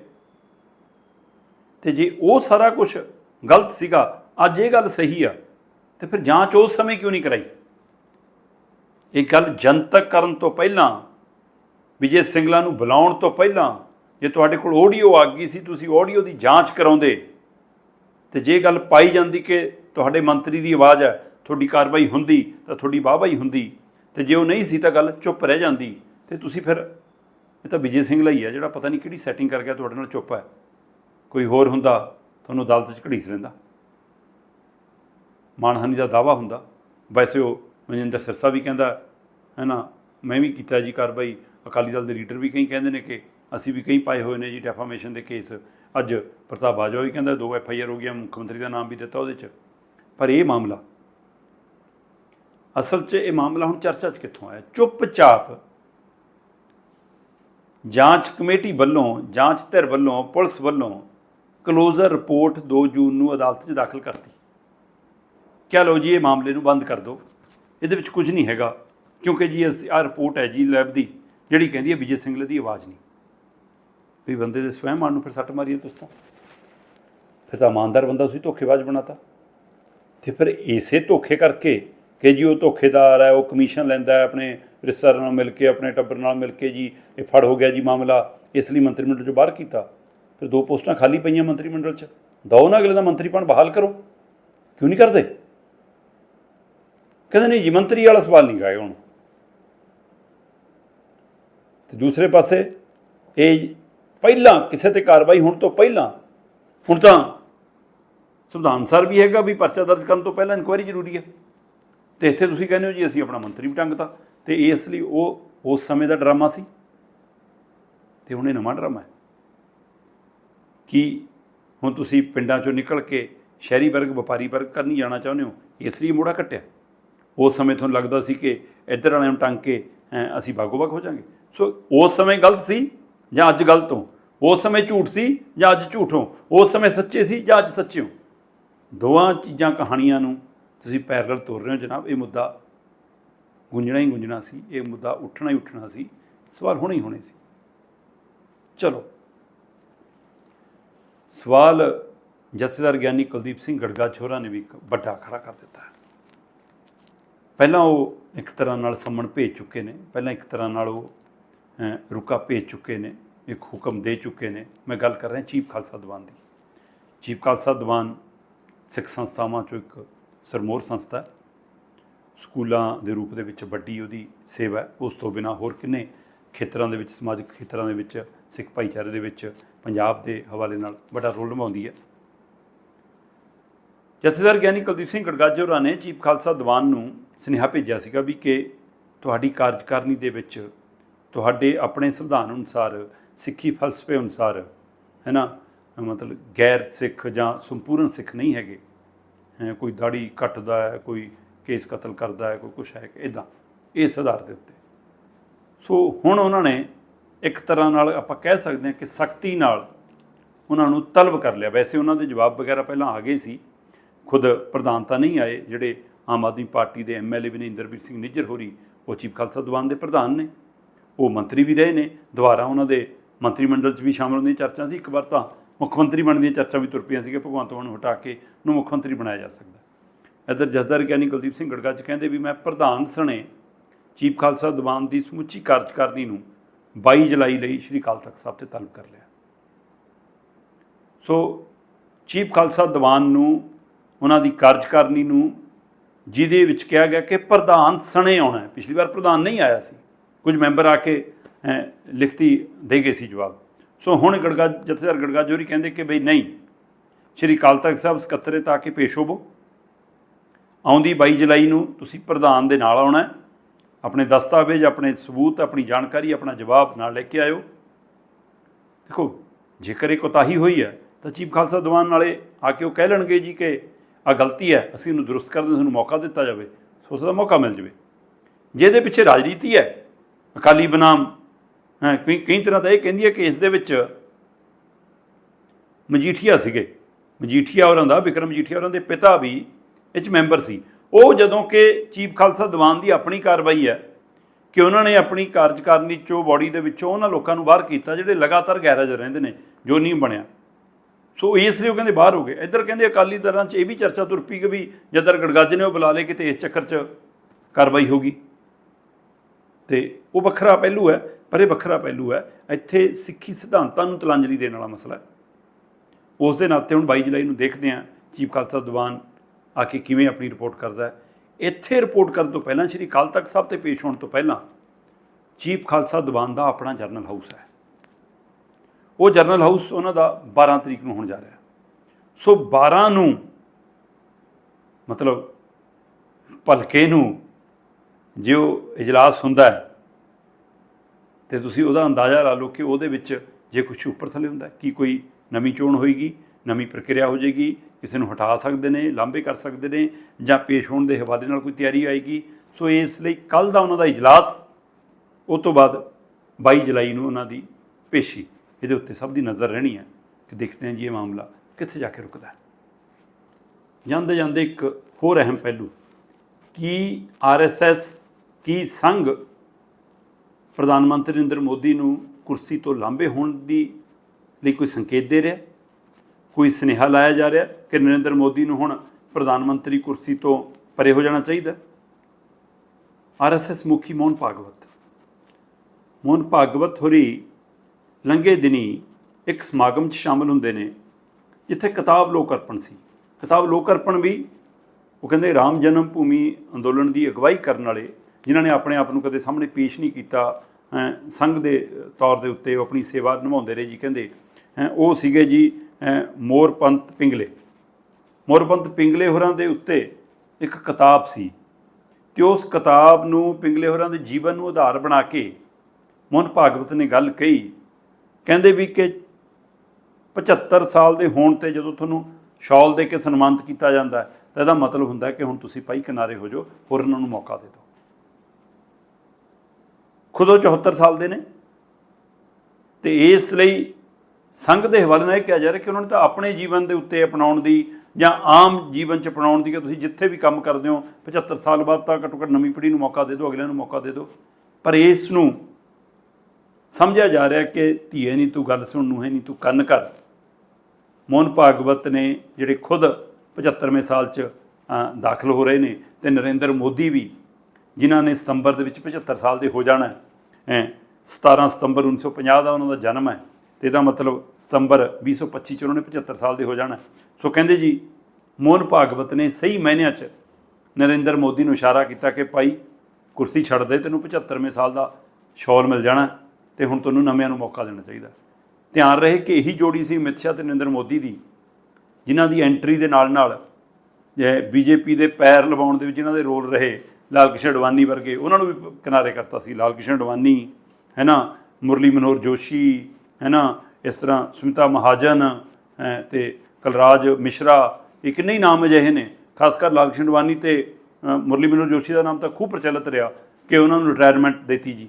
ਤੇ ਜੇ ਉਹ ਸਾਰਾ ਕੁਝ ਗਲਤ ਸੀਗਾ, ਅੱਜ ਇਹ ਗੱਲ ਸਹੀ ਆ, ਤੇ ਫਿਰ ਜਾਂਚ ਉਸ ਸਮੇਂ ਕਿਉਂ ਨਹੀਂ ਕਰਾਈ? ਇਹ ਗੱਲ ਜਨਤਕ ਕਰਨ ਤੋਂ ਪਹਿਲਾਂ, ਵਿਜੇ ਸਿੰਗਲਾ ਨੂੰ ਬੁਲਾਉਣ ਤੋਂ ਪਹਿਲਾਂ, ਜੇ ਤੁਹਾਡੇ ਕੋਲ ਆਡੀਓ ਆ ਗਈ ਸੀ, ਤੁਸੀਂ ਆਡੀਓ ਦੀ ਜਾਂਚ ਕਰਾਉਂਦੇ, ਤੇ ਜੇ ਗੱਲ ਪਾਈ ਜਾਂਦੀ ਕਿ ਤੁਹਾਡੇ ਮੰਤਰੀ ਦੀ ਆਵਾਜ਼ ਹੈ, ਤੁਹਾਡੀ ਕਾਰਵਾਈ ਹੁੰਦੀ, ਤਾਂ ਤੁਹਾਡੀ ਵਾਹਵਾਈ ਹੁੰਦੀ, ਤੇ ਜੇ ਉਹ ਨਹੀਂ ਸੀ ਤਾਂ ਗੱਲ ਚੁੱਪ ਰਹਿ ਜਾਂਦੀ, ਤੇ ਤੁਸੀਂ ਫਿਰ, ਇਹ ਤਾਂ ਵਿਜੇ ਸਿੰਘ ਲਈ ਹੈ, ਜਿਹੜਾ ਪਤਾ ਨਹੀਂ ਕਿਹੜੀ ਸੈਟਿੰਗ ਕਰ ਗਿਆ ਤੁਹਾਡੇ ਨਾਲ ਚੁੱਪ ਹੈ। ਕੋਈ ਹੋਰ ਹੁੰਦਾ, ਤੁਹਾਨੂੰ ਅਦਾਲਤ 'ਚ ਘੜੀਸ ਲੈਂਦਾ। ਮਾਨਹਾਨੀ ਦਾ ਦਾਵਾ ਹੁੰਦਾ। ਵੈਸੇ ਉਹ ਮਨਿੰਦਰ ਸਿਰਸਾ ਵੀ ਕਹਿੰਦਾ ਹੈ ਨਾ ਮੈਂ ਵੀ ਕੀਤਾ ਜੀ ਕਾਰਵਾਈ ਅਕਾਲੀ ਦਲ ਦੇ ਲੀਡਰ ਵੀ ਕਈ ਕਹਿੰਦੇ ਨੇ ਕਿ ਅਸੀਂ ਵੀ ਕਈ ਪਾਏ ਹੋਏ ਨੇ ਜੀ ਡੈਫਾਮੇਸ਼ਨ ਦੇ ਕੇਸ ਅੱਜ ਪ੍ਰਤਾਪ ਬਾਜਵਾ ਵੀ ਕਹਿੰਦਾ ਦੋ ਐਫ ਆਈ ਆਰ ਹੋ ਗਈਆਂ, ਮੁੱਖ ਮੰਤਰੀ ਦਾ ਨਾਮ ਵੀ ਦਿੱਤਾ ਉਹਦੇ 'ਚ। ਪਰ ਇਹ ਮਾਮਲਾ, ਅਸਲ 'ਚ ਇਹ ਮਾਮਲਾ ਹੁਣ ਚਰਚਾ 'ਚ ਕਿੱਥੋਂ ਆਇਆ? ਚੁੱਪਚਾਪ ਜਾਂਚ ਕਮੇਟੀ ਵੱਲੋਂ, ਜਾਂਚ ਧਿਰ ਵੱਲੋਂ, ਪੁਲਿਸ ਵੱਲੋਂ ਕਲੋਜ਼ਰ ਰਿਪੋਰਟ 2 ਜੂਨ ਨੂੰ ਅਦਾਲਤ 'ਚ ਦਾਖਲ ਕਰਤੀ। ਕਿਆ ਲਓ ਜੀ, ਇਹ ਮਾਮਲੇ ਨੂੰ ਬੰਦ ਕਰ ਦਿਓ ਇਹਦੇ ਵਿੱਚ ਕੁਝ ਨਹੀਂ ਹੈਗਾ। ਕਿਉਂਕਿ ਜੀ ਅਸੀਂ ਆਹ ਰਿਪੋਰਟ ਹੈ ਜੀ ਲੈਬ ਦੀ, ਜਿਹੜੀ ਕਹਿੰਦੀ ਹੈ ਵਿਜੇ ਸਿੰਗਲੇ ਦੀ ਆਵਾਜ਼ ਨਹੀਂ। ਵੀ ਬੰਦੇ ਦੇ ਸਵੈਮਾਨ ਨੂੰ ਫਿਰ ਸੱਟ ਮਾਰੀ ਹੈ ਤੁਸੀਂ ਤਾਂ। ਫਿਰ ਤਾਂ ਇਮਾਨਦਾਰ ਬੰਦਾ ਤੁਸੀਂ ਧੋਖੇਬਾਜ਼ ਬਣਾਤਾ। ਤੇ ਫਿਰ ਇਸੇ ਧੋਖੇ ਕਰਕੇ ਕਿ ਜੀ ਉਹ ਧੋਖੇਦਾਰ ਹੈ, ਉਹ ਕਮਿਸ਼ਨ ਲੈਂਦਾ ਹੈ ਆਪਣੇ ਰਿਸ਼ਤੇਦਾਰਾਂ ਨਾਲ ਮਿਲ ਕੇ, ਆਪਣੇ ਟੱਬਰ ਨਾਲ ਮਿਲ ਕੇ ਜੀ, ਇਹ ਫੜ ਹੋ ਗਿਆ ਜੀ ਮਾਮਲਾ। ਇਸ ਲਈ ਮੰਤਰੀ ਮੰਡਲ ਚੋਂ ਬਾਹਰ ਕੀਤਾ। ਫਿਰ ਦੋ ਪੋਸਟਾਂ ਖਾਲੀ ਪਈਆਂ ਮੰਤਰੀ ਮੰਡਲ 'ਚ। ਦੋ ਨਾ ਅਗਲੇ ਦਾ ਮੰਤਰੀਪਣ ਬਹਾਲ ਕਰੋ। ਕਿਉਂ ਨਹੀਂ ਕਰਦੇ? ਕਹਿੰਦੇ ਨਹੀਂ ਜੀ, ਮੰਤਰੀ ਵਾਲਾ ਸਵਾਲ ਨਹੀਂ ਗਾਏ ਹੁਣ। ਤੇ ਦੂਸਰੇ ਪਾਸੇ ਇਹ ਪਹਿਲਾਂ ਕਿਸੇ ਤੇ ਕਾਰਵਾਈ ਹੋਣ ਤੋਂ ਪਹਿਲਾਂ ਹੁਣ ਤਾਂ ਸੰਵਿਧਾਨ ਅਨੁਸਾਰ ਵੀ ਹੈਗਾ ਵੀ ਪਰਚਾ ਦਰਜ ਕਰਨ ਤੋਂ ਪਹਿਲਾਂ ਇਨਕੁਆਇਰੀ ਜ਼ਰੂਰੀ ਹੈ। ਤੇ ਇੱਥੇ ਤੁਸੀਂ ਕਹਿੰਦੇ ਹੋ ਜੀ ਅਸੀਂ ਆਪਣਾ ਮੰਤਰੀ ਵੀ ਟੰਗਤਾ ਤੇ ਇਸ ਲਈ ਉਹ ਉਸ ਸਮੇਂ ਦਾ ਡਰਾਮਾ ਸੀ। ਤੇ ਹੁਣ ਇਹ ਨਵਾਂ ਡਰਾਮਾ ਹੈ। ਕੀ ਹੁਣ ਤੁਸੀਂ ਪਿੰਡਾਂ ਚੋਂ ਨਿਕਲ ਕੇ ਸ਼ਹਿਰੀ ਵਰਗ, ਵਪਾਰੀ ਵਰਗ ਕਰਨੀ ਜਾਣਾ ਚਾਹੁੰਦੇ ਹੋ? ਇਸ ਲਈ ਮੋੜਾ ਕੱਟਿਆ। ਉਸ ਸਮੇਂ ਤੁਹਾਨੂੰ ਲੱਗਦਾ ਸੀ ਕਿ ਇੱਧਰ ਵਾਲਿਆਂ ਨੂੰ ਟੰਗ ਕੇ ਅਸੀਂ ਬਾਗੋ ਬਾਗ ਹੋ ਜਾਾਂਗੇ। ਸੋ ਉਸ ਸਮੇਂ ਗਲਤ ਸੀ ਜਾਂ ਅੱਜ ਗਲਤ ਹੋ? ਉਸ ਸਮੇਂ ਝੂਠ ਸੀ ਜਾਂ ਅੱਜ ਝੂਠ ਹੋ? ਉਸ ਸਮੇਂ ਸੱਚੇ ਸੀ ਜਾਂ ਅੱਜ ਸੱਚੇ ਹੋ? ਦੋਵਾਂ ਚੀਜ਼ਾਂ ਕਹਾਣੀਆਂ ਨੂੰ ਤੁਸੀਂ ਪੈਰਲਲ ਤੋਰ ਰਹੇ ਹੋ ਜਨਾਬ, ਇਹ ਮੁੱਦਾ ਗੁੰਝਣਾ ਹੀ ਗੁੰਝਣਾ ਸੀ, ਇਹ ਮੁੱਦਾ ਉੱਠਣਾ ਹੀ ਉੱਠਣਾ ਸੀ, ਸਵਾਲ ਹੋਣੇ ਹੀ ਹੋਣੇ ਸੀ। ਚਲੋ। ਸਵਾਲ ਜਥੇਦਾਰ ਗਿਆਨੀ ਕੁਲਦੀਪ ਸਿੰਘ ਗੜਗਾ ਛੋਰਾ ਨੇ ਵੀ ਇੱਕ ਵੱਡਾ ਖੜਾ ਕਰ ਦਿੱਤਾ। ਪਹਿਲਾਂ ਉਹ ਇੱਕ ਤਰ੍ਹਾਂ ਨਾਲ ਸੰਮਣ ਭੇਜ ਚੁੱਕੇ ਨੇ। ਪਹਿਲਾਂ ਇੱਕ ਤਰ੍ਹਾਂ ਨਾਲ ਉਹ ਅਹ, ਰੁਕਾ ਭੇਜ ਚੁੱਕੇ ਨੇ ਇੱਕ ਹੁਕਮ ਦੇ ਚੁੱਕੇ ਨੇ। ਮੈਂ ਗੱਲ ਕਰ ਰਿਹਾ ਚੀਫ ਖਾਲਸਾ ਦੀਵਾਨ ਦੀ। ਚੀਫ ਖਾਲਸਾ ਦੀਵਾਨ ਸਿੱਖ ਸੰਸਥਾਵਾਂ ਚੋਂ ਇੱਕ ਸਰਮੋਰ ਸੰਸਥਾ ਹੈ। ਸਕੂਲਾਂ ਦੇ ਰੂਪ ਦੇ ਵਿੱਚ ਵੱਡੀ ਉਹਦੀ ਸੇਵਾ ਹੈ। ਉਸ ਤੋਂ ਬਿਨਾ ਹੋਰ ਕਿੰਨੇ ਖੇਤਰਾਂ ਦੇ ਵਿੱਚ ਸਮਾਜਿਕ ਖੇਤਰਾਂ ਦੇ ਵਿੱਚ ਸਿੱਖ ਭਾਈਚਾਰੇ ਦੇ ਵਿੱਚ ਪੰਜਾਬ ਦੇ ਹਵਾਲੇ ਨਾਲ ਵੱਡਾ ਰੋਲ ਨਿਭਾਉਂਦੀ ਹੈ। ਜਥੇਦਾਰ ਗਿਆਨੀ ਕੁਲਦੀਪ ਸਿੰਘ ਗੜਗਾਜੇ ਹੋਰਾਂ ਨੇ ਚੀਫ ਖਾਲਸਾ ਦੀਵਾਨ ਨੂੰ ਸੁਨੇਹਾ ਭੇਜਿਆ ਸੀਗਾ ਵੀ ਕਿ ਤੁਹਾਡੀ ਕਾਰਜਕਾਰਨੀ ਦੇ ਵਿੱਚ ਤੁਹਾਡੇ ਆਪਣੇ ਸੰਵਿਧਾਨ ਅਨੁਸਾਰ, ਸਿੱਖੀ ਫਲਸਫੇ ਅਨੁਸਾਰ ਹੈ ਨਾ ਮਤਲਬ ਗੈਰ ਸਿੱਖ ਜਾਂ ਸੰਪੂਰਨ ਸਿੱਖ ਨਹੀਂ ਹੈਗੇ ਕੋਈ ਦਾੜੀ ਕੱਟਦਾ ਹੈ, ਕੋਈ ਕੇਸ ਕਤਲ ਕਰਦਾ ਹੈ, ਕੋਈ ਕੁਛ ਹੈ ਕਿ ਇਦਾਂ ਇਸ ਆਧਾਰ ਦੇ ਉੱਤੇ। ਸੋ ਹੁਣ ਉਹਨਾਂ ਨੇ ਇੱਕ ਤਰ੍ਹਾਂ ਨਾਲ ਆਪਾਂ ਕਹਿ ਸਕਦੇ ਹਾਂ ਕਿ ਸਖਤੀ ਨਾਲ ਉਹਨਾਂ ਨੂੰ ਤਲਬ ਕਰ ਲਿਆ। ਵੈਸੇ ਉਹਨਾਂ ਦੇ ਜਵਾਬ ਵਗੈਰਾ ਪਹਿਲਾਂ ਆ ਗਏ ਸੀ, ਖੁਦ ਪ੍ਰਧਾਨ ਤਾਂ ਨਹੀਂ ਆਏ ਜਿਹੜੇ ਆਮ ਆਦਮੀ ਪਾਰਟੀ ਦੇ ਐਮਐਲਏ ਵੀ ਨੇ, ਇੰਦਰਬੀਰ ਸਿੰਘ ਨਿੱਜਰ ਹੋਰੀ, ਉਹ ਚੀਫ ਖਾਲਸਾ ਦੀਵਾਨ ਦੇ ਪ੍ਰਧਾਨ ਨੇ। ਉਹ ਮੰਤਰੀ ਵੀ ਰਹੇ ਨੇ। ਦੁਬਾਰਾ ਉਹਨਾਂ ਦੇ ਮੰਤਰੀ ਮੰਡਲ 'ਚ ਵੀ ਸ਼ਾਮਲ ਹੋਣ ਦੀਆਂ ਚਰਚਾ ਸੀ। ਇੱਕ ਵਾਰ ਤਾਂ ਮੁੱਖ ਮੰਤਰੀ ਬਣਨ ਦੀਆਂ ਚਰਚਾ ਵੀ ਤੁਰ ਪਈਆਂ ਸੀ ਕਿ ਭਗਵੰਤ ਮਾਨ ਨੂੰ ਹਟਾ ਕੇ ਨੂੰ ਮੁੱਖ ਮੰਤਰੀ ਬਣਾਇਆ ਜਾ ਸਕਦਾ। ਇੱਧਰ ਜਥੇਦਾਰ ਗਿਆਨੀ ਕੁਲਦੀਪ ਸਿੰਘ ਗੜਗਾ 'ਚ ਕਹਿੰਦੇ ਵੀ ਮੈਂ ਪ੍ਰਧਾਨ ਸਣੇ ਚੀਫ ਖਾਲਸਾ ਦੀਵਾਨ ਦੀ ਸਮੁੱਚੀ ਕਾਰਜਕਾਰਨੀ ਨੂੰ 22 ਜੁਲਾਈ ਲਈ ਸ਼੍ਰੀ ਅਕਾਲ ਤਖਤ ਸਾਹਿਬ ਤੇ ਤਲਬ ਕਰ ਲਿਆ। ਸੋ ਚੀਫ ਖਾਲਸਾ ਦੀਵਾਨ ਨੂੰ, ਉਹਨਾਂ ਦੀ ਕਾਰਜਕਾਰਨੀ ਨੂੰ ਜਿਹਦੇ ਵਿੱਚ ਕਿਹਾ ਗਿਆ ਕਿ ਪ੍ਰਧਾਨ ਸਣੇ ਆਉਣਾ ਹੈ। ਪਿਛਲੀ ਵਾਰ ਪ੍ਰਧਾਨ ਨਹੀਂ ਆਇਆ ਸੀ। ਕੁਝ ਮੈਂਬਰ ਆ ਕੇ ਲਿਖਤੀ ਦੇ ਗਏ ਸੀ ਜਵਾਬ। ਸੋ ਹੁਣ ਗੜਗਾ, ਜਥੇਦਾਰ ਗੜਗਾ ਜੋਰੀ ਕਹਿੰਦੇ ਕਿ ਬਈ ਨਹੀਂ, ਸ਼੍ਰੀ ਅਕਾਲ ਤਖਤ ਸਾਹਿਬ ਸਕੱਤਰੇਤ ਆ ਕੇ ਪੇਸ਼ ਹੋਵੋ। ਆਉਂਦੀ 22 ਜੁਲਾਈ ਨੂੰ ਤੁਸੀਂ ਪ੍ਰਧਾਨ ਦੇ ਨਾਲ ਆਉਣਾ ਹੈ। ਆਪਣੇ ਦਸਤਾਵੇਜ਼, ਆਪਣੇ ਸਬੂਤ, ਆਪਣੀ ਜਾਣਕਾਰੀ, ਆਪਣਾ ਜਵਾਬ ਨਾਲ ਲੈ ਕੇ ਆਇਓ। ਦੇਖੋ, ਜੇਕਰ ਇਹ ਕੋਤਾਹੀ ਹੋਈ ਹੈ, ਤਾਂ ਚੀਫ ਖਾਲਸਾ ਦੀਵਾਨ ਵਾਲੇ ਆ ਕੇ ਉਹ ਕਹਿ ਲੈਣਗੇ ਜੀ ਕਿ ਆ ਗਲਤੀ ਹੈ, ਅਸੀਂ ਇਹਨੂੰ ਦਰੁਸਤ ਕਰਨ ਦਾ ਤੁਹਾਨੂੰ ਮੌਕਾ ਦਿੱਤਾ ਜਾਵੇ, ਸੋ ਦਾ ਮੌਕਾ ਮਿਲ ਜਾਵੇ। ਜਿਹਦੇ ਪਿੱਛੇ ਰਾਜਨੀਤੀ ਹੈ, ਅਕਾਲੀ ਬਨਾਮ, ਹੈ, ਕਈ ਕਈ ਤਰ੍ਹਾਂ ਦਾ ਇਹ ਕਹਿੰਦੀ ਹੈ ਕਿ ਇਸ ਦੇ ਵਿੱਚ ਮਜੀਠੀਆ ਸੀਗੇ। ਮਜੀਠੀਆ ਹੋਰਾਂ ਦਾ, ਵਿਕਰਮ ਮਜੀਠੀਆ ਹੋਰਾਂ ਦੇ ਪਿਤਾ ਵੀ ਇਹ 'ਚ ਮੈਂਬਰ ਸੀ। ਉਹ ਜਦੋਂ ਕਿ ਚੀਫ ਖਾਲਸਾ ਦੀਵਾਨ ਦੀ ਆਪਣੀ ਕਾਰਵਾਈ ਹੈ, ਕਿ ਉਹਨਾਂ ਨੇ ਆਪਣੀ ਕਾਰਜਕਾਰਨੀ ਚੋਂ ਬਾਡੀ ਦੇ ਵਿੱਚੋਂ ਉਹਨਾਂ ਲੋਕਾਂ ਨੂੰ ਬਾਹਰ ਕੀਤਾ, ਜਿਹੜੇ ਲਗਾਤਾਰ ਗੈਰਹਾਜ਼ਰ ਰਹਿੰਦੇ ਨੇ, ਜੋ ਨਹੀਂ ਬਣਿਆ। ਸੋ ਇਸ ਲਈ ਉਹ ਕਹਿੰਦੇ ਬਾਹਰ ਹੋ ਗਏ। ਇੱਧਰ ਕਹਿੰਦੇ ਅਕਾਲੀ ਦਲਾਂ 'ਚ ਇਹ ਵੀ ਚਰਚਾ ਤੁਰ ਪਈ ਕਿ ਵੀ ਜਦਰ ਗੜਗੱਜ ਨੇ ਉਹ ਬੁਲਾ ਲਏ, ਕਿਤੇ ਇਸ ਚੱਕਰ 'ਚ ਕਾਰਵਾਈ ਹੋਗੀ ਤੇ ਉਹ ਵੱਖਰਾ ਪਹਿਲੂ ਹੈ, ਪਰ ਇਹ ਵੱਖਰਾ ਪਹਿਲੂ ਹੈ। ਇੱਥੇ ਸਿੱਖੀ ਸਿਧਾਂਤਾਂ ਨੂੰ ਤਲਾਂਜਲੀ ਦੇਣ ਵਾਲਾ ਮਸਲਾ ਹੈ। ਉਸ ਦੇ ਨਾਤੇ ਹੁਣ 22 ਜੁਲਾਈ ਨੂੰ ਦੇਖਦੇ ਹਾਂ, ਚੀਫ ਖਾਲਸਾ ਦੀਵਾਨ ਆ ਕੇ ਕਿਵੇਂ ਆਪਣੀ ਰਿਪੋਰਟ ਕਰਦਾ ਹੈ। ਇੱਥੇ ਰਿਪੋਰਟ ਕਰਨ ਤੋਂ ਪਹਿਲਾਂ ਸ਼੍ਰੀ ਅਕਾਲ ਤਖਤ ਸਾਹਿਬ ਤੇ ਪੇਸ਼ ਹੋਣ ਤੋਂ ਪਹਿਲਾਂ ਚੀਫ ਖਾਲਸਾ ਦੀਵਾਨ ਦਾ ਆਪਣਾ ਜਰਨਲ ਹਾਊਸ ਹੈ। ਉਹ ਜਰਨਲ ਹਾਊਸ ਉਹਨਾਂ ਦਾ 12 ਤਰੀਕ ਨੂੰ ਹੋਣ ਜਾ ਰਿਹਾ। ਸੋ 12 ਨੂੰ ਮਤਲਬ ਭਲਕੇ ਨੂੰ ਜੇ ਉਹ ਇਜਲਾਸ ਹੁੰਦਾ ਹੈ, ਤੇ ਤੁਸੀਂ ਉਹਦਾ ਅੰਦਾਜ਼ਾ ਲਾ ਲਓ ਕਿ ਉਹਦੇ ਵਿੱਚ ਜੇ ਕੁਝ ਉੱਪਰ ਥੱਲੇ ਹੁੰਦਾ ਕੀ ਕੋਈ ਨਵੀਂ ਚੋਣ ਹੋਏਗੀ, ਨਵੀਂ ਪ੍ਰਕਿਰਿਆ ਹੋ ਜਾਏਗੀ, ਕਿਸੇ ਨੂੰ ਹਟਾ ਸਕਦੇ ਨੇ, ਲਾਂਭੇ ਕਰ ਸਕਦੇ ਨੇ, ਜਾਂ ਪੇਸ਼ ਹੋਣ ਦੇ ਹਵਾਲੇ ਨਾਲ ਕੋਈ ਤਿਆਰੀ ਆਏਗੀ। ਸੋ ਇਸ ਲਈ ਕੱਲ ਦਾ ਉਹਨਾਂ ਦਾ ਇਜਲਾਸ ਉਸ ਤੋਂ ਬਾਅਦ 22 ਜੁਲਾਈ ਨੂੰ ਉਹਨਾਂ ਦੀ ਪੇਸ਼ੀ ਇਹਦੇ ਉੱਤੇ ਸਭ ਦੀ ਨਜ਼ਰ ਰਹਿਣੀ ਹੈ ਕਿ ਦੇਖਦੇ ਹਾਂ ਜੀ ਇਹ ਮਾਮਲਾ ਕਿੱਥੇ ਜਾ ਕੇ ਰੁਕਦਾ ਹੈ। ਜਾਂਦੇ ਜਾਂਦੇ ਇੱਕ ਹੋਰ ਅਹਿਮ ਪਹਿਲੂ, ਕੀ ਆਰਐਸਐਸ ਕੀ ਸੰਘ ਪ੍ਰਧਾਨ ਮੰਤਰੀ ਨਰਿੰਦਰ ਮੋਦੀ ਨੂੰ ਕੁਰਸੀ ਤੋਂ ਲਾਂਭੇ ਹੋਣ ਦੀ ਲਈ ਕੋਈ ਸੰਕੇਤ ਦੇ ਰਿਹਾ ਕੋਈ ਸੁਨੇਹਾ ਲਾਇਆ ਜਾ ਰਿਹਾ ਕਿ ਨਰਿੰਦਰ ਮੋਦੀ ਨੂੰ ਹੁਣ ਪ੍ਰਧਾਨ ਮੰਤਰੀ ਕੁਰਸੀ ਤੋਂ ਪਰੇ ਹੋ ਜਾਣਾ ਚਾਹੀਦਾ ਆਰਐਸਐਸ ਮੁਖੀ ਮੋਹਨ ਭਾਗਵਤ। ਮੋਹਨ ਭਾਗਵਤ ਹੋਰੀ ਲੰਘੇ ਦਿਨੀ ਇੱਕ ਸਮਾਗਮ 'ਚ ਸ਼ਾਮਲ ਹੁੰਦੇ ਨੇ ਜਿੱਥੇ ਕਿਤਾਬ ਲੋਕ ਅਰਪਣ ਸੀ। ਕਿਤਾਬ ਲੋਕ ਅਰਪਣ ਵੀ ਉਹ ਕਹਿੰਦੇ ਰਾਮ ਜਨਮ ਭੂਮੀ ਅੰਦੋਲਨ ਦੀ ਅਗਵਾਈ ਕਰਨ ਵਾਲੇ ਜਿਨ੍ਹਾਂ ਨੇ ਆਪਣੇ ਆਪ ਨੂੰ ਕਦੇ ਸਾਹਮਣੇ ਪੇਸ਼ ਨਹੀਂ ਕੀਤਾ ਅਹ ਸੰਘ ਦੇ ਤੌਰ ਦੇ ਉੱਤੇ ਉਹ ਆਪਣੀ ਸੇਵਾ ਨਿਭਾਉਂਦੇ ਰਹੇ ਜੀ। ਕਹਿੰਦੇ ਹੈਂ, ਉਹ ਸੀਗੇ ਜੀ ਮੋਰਪੰਤ ਪਿੰਗਲੇ। ਮੋਰਪੰਤ ਪਿੰਗਲੇ ਹੋਰਾਂ ਦੇ ਉੱਤੇ ਇੱਕ ਕਿਤਾਬ ਸੀ ਤੇ ਉਸ ਕਿਤਾਬ ਨੂੰ ਪਿੰਗਲੇ ਹੋਰਾਂ ਦੇ ਜੀਵਨ ਨੂੰ ਆਧਾਰ ਬਣਾ ਕੇ ਮੋਹਨ ਭਾਗਵਤ ਨੇ ਗੱਲ ਕਹੀ ਕਹਿੰਦੇ ਵੀ ਕਿ 75 ਸਾਲ ਦੇ ਹੋਣ ਤੇ ਜਦੋਂ ਤੁਹਾਨੂੰ ਸ਼ਾਲ ਦੇ ਕੇ ਸਨਮਾਨਿਤ ਕੀਤਾ ਜਾਂਦਾ ਹੈ, ਤਾਂ ਇਹਦਾ ਮਤਲਬ ਹੁੰਦਾ ਕਿ ਹੁਣ ਤੁਸੀਂ ਪਾਈ ਕਿਨਾਰੇ ਹੋ ਜਾਓ, ਹੋਰ ਉਹਨਾਂ ਨੂੰ ਮੌਕਾ ਦੇ ਦਿਓ। ਖੁਦ ਉਹ 74 ਸਾਲ ਦੇ ਨੇ। ਤੇ ਇਸ ਲਈ ਸੰਘ ਦੇ ਹਵਾਲੇ ਨਾਲ ਇਹ ਕਿਹਾ ਜਾ ਰਿਹਾ ਕਿ ਉਹਨਾਂ ਨੇ ਤਾਂ ਆਪਣੇ ਜੀਵਨ ਦੇ ਉੱਤੇ ਅਪਣਾਉਣ ਦੀ ਜਾਂ ਆਮ ਜੀਵਨ ਚ ਅਪਣਾਉਣ ਦੀ ਕਿ ਤੁਸੀਂ ਜਿੱਥੇ ਵੀ ਕੰਮ ਕਰਦੇ ਹੋ 75 ਸਾਲ ਬਾਅਦ ਤਾਂ ਘੱਟੋ ਘੱਟ ਨਵੀਂ ਪੀੜ੍ਹੀ ਨੂੰ ਮੌਕਾ ਦੇ ਦਿਓ, ਅਗਲਿਆਂ ਨੂੰ ਮੌਕਾ ਦੇ ਦਿਓ। ਪਰ ਇਸ ਨੂੰ ਸਮਝਿਆ ਜਾ ਰਿਹਾ ਕਿ ਧੀਏ ਨਹੀਂ ਤੂੰ ਗੱਲ ਸੁਣ ਨੂੰ ਹੈ ਨਹੀਂ ਤੂੰ ਕੰਨ ਕਰ। ਮੋਹਨ ਭਾਗਵਤ ਨੇ ਜਿਹੜੇ ਖੁਦ 75ਵੇਂ ਸਾਲ 'ਚ ਦਾਖਲ ਹੋ ਰਹੇ ਨੇ ਤੇ ਨਰਿੰਦਰ ਮੋਦੀ ਵੀ, ਜਿਨ੍ਹਾਂ ਨੇ ਸਤੰਬਰ ਦੇ ਵਿੱਚ 75 ਸਾਲ ਦੇ ਹੋ ਜਾਣਾ ਹੈ 17 ਸਤੰਬਰ 1950 ਦਾ ਉਹਨਾਂ ਦਾ ਜਨਮ ਹੈ ਤੇ ਇਹਦਾ ਮਤਲਬ ਸਤੰਬਰ 2025 ਚ ਉਹਨਾਂ ਨੇ 75 ਸਾਲ ਦੇ ਹੋ ਜਾਣਾ ਸੋ ਕਹਿੰਦੇ ਜੀ, ਮੋਹਨ ਭਾਗਵਤ ਨੇ ਸਹੀ ਮਾਇਨਿਆਂ 'ਚ ਨਰਿੰਦਰ ਮੋਦੀ ਨੂੰ ਇਸ਼ਾਰਾ ਕੀਤਾ ਕਿ ਭਾਈ ਕੁਰਸੀ ਛੱਡ ਦੇ, ਤੈਨੂੰ 75ਵੇਂ ਸਾਲ ਦਾ ਸ਼ੌਲ ਮਿਲ ਜਾਣਾ ਤੇ ਹੁਣ ਤੁਹਾਨੂੰ ਨਵਿਆਂ ਨੂੰ ਮੌਕਾ ਦੇਣਾ ਚਾਹੀਦਾ। ਧਿਆਨ ਰਹੇ ਕਿ ਇਹੀ ਜੋੜੀ ਸੀ ਅਮਿਤ ਸ਼ਾਹ ਤੇ ਨਰਿੰਦਰ ਮੋਦੀ ਦੀ, ਜਿਨ੍ਹਾਂ ਦੀ ਐਂਟਰੀ ਦੇ ਨਾਲ ਨਾਲ ਜੇ ਬੀਜੇਪੀ ਦੇ ਪੈਰ ਲਵਾਉਣ ਦੇ ਵਿੱਚ ਜਿਨ੍ਹਾਂ ਦੇ ਰੋਲ ਰਹੇ ਲਾਲ ਕ੍ਰਿਸ਼ਨ ਅਡਵਾਨੀ ਵਰਗੇ, ਉਹਨਾਂ ਨੂੰ ਵੀ ਕਿਨਾਰੇ ਕਰਤਾ ਸੀ ਲਾਲ ਕ੍ਰਿਸ਼ਨ ਅਡਵਾਨੀ ਹੈ ਨਾ ਮੁਰਲੀ ਮਨੋਹਰ ਜੋਸ਼ੀ ਹੈ ਨਾ ਇਸ ਤਰ੍ਹਾਂ ਸੁਮਿਤਾ ਮਹਾਜਨ, ਹੈ, ਤੇ ਕਲਰਾਜ ਮਿਸ਼ਰਾ, ਇਹ ਕਿੰਨੇ ਹੀ ਨਾਮ ਅਜਿਹੇ ਨੇ। ਖਾਸ ਕਰ ਲਾਲ ਕ੍ਰਿਸ਼ਨ ਅਡਵਾਨੀ ਤੇ ਮੁਰਲੀ ਮਨੋਹਰ ਜੋਸ਼ੀ ਦਾ ਨਾਮ ਤਾਂ ਖੂਬ ਪ੍ਰਚਲਿਤ ਰਿਹਾ ਕਿ ਉਹਨਾਂ ਨੂੰ ਰਿਟਾਇਰਮੈਂਟ ਦਿੱਤੀ ਜੀ।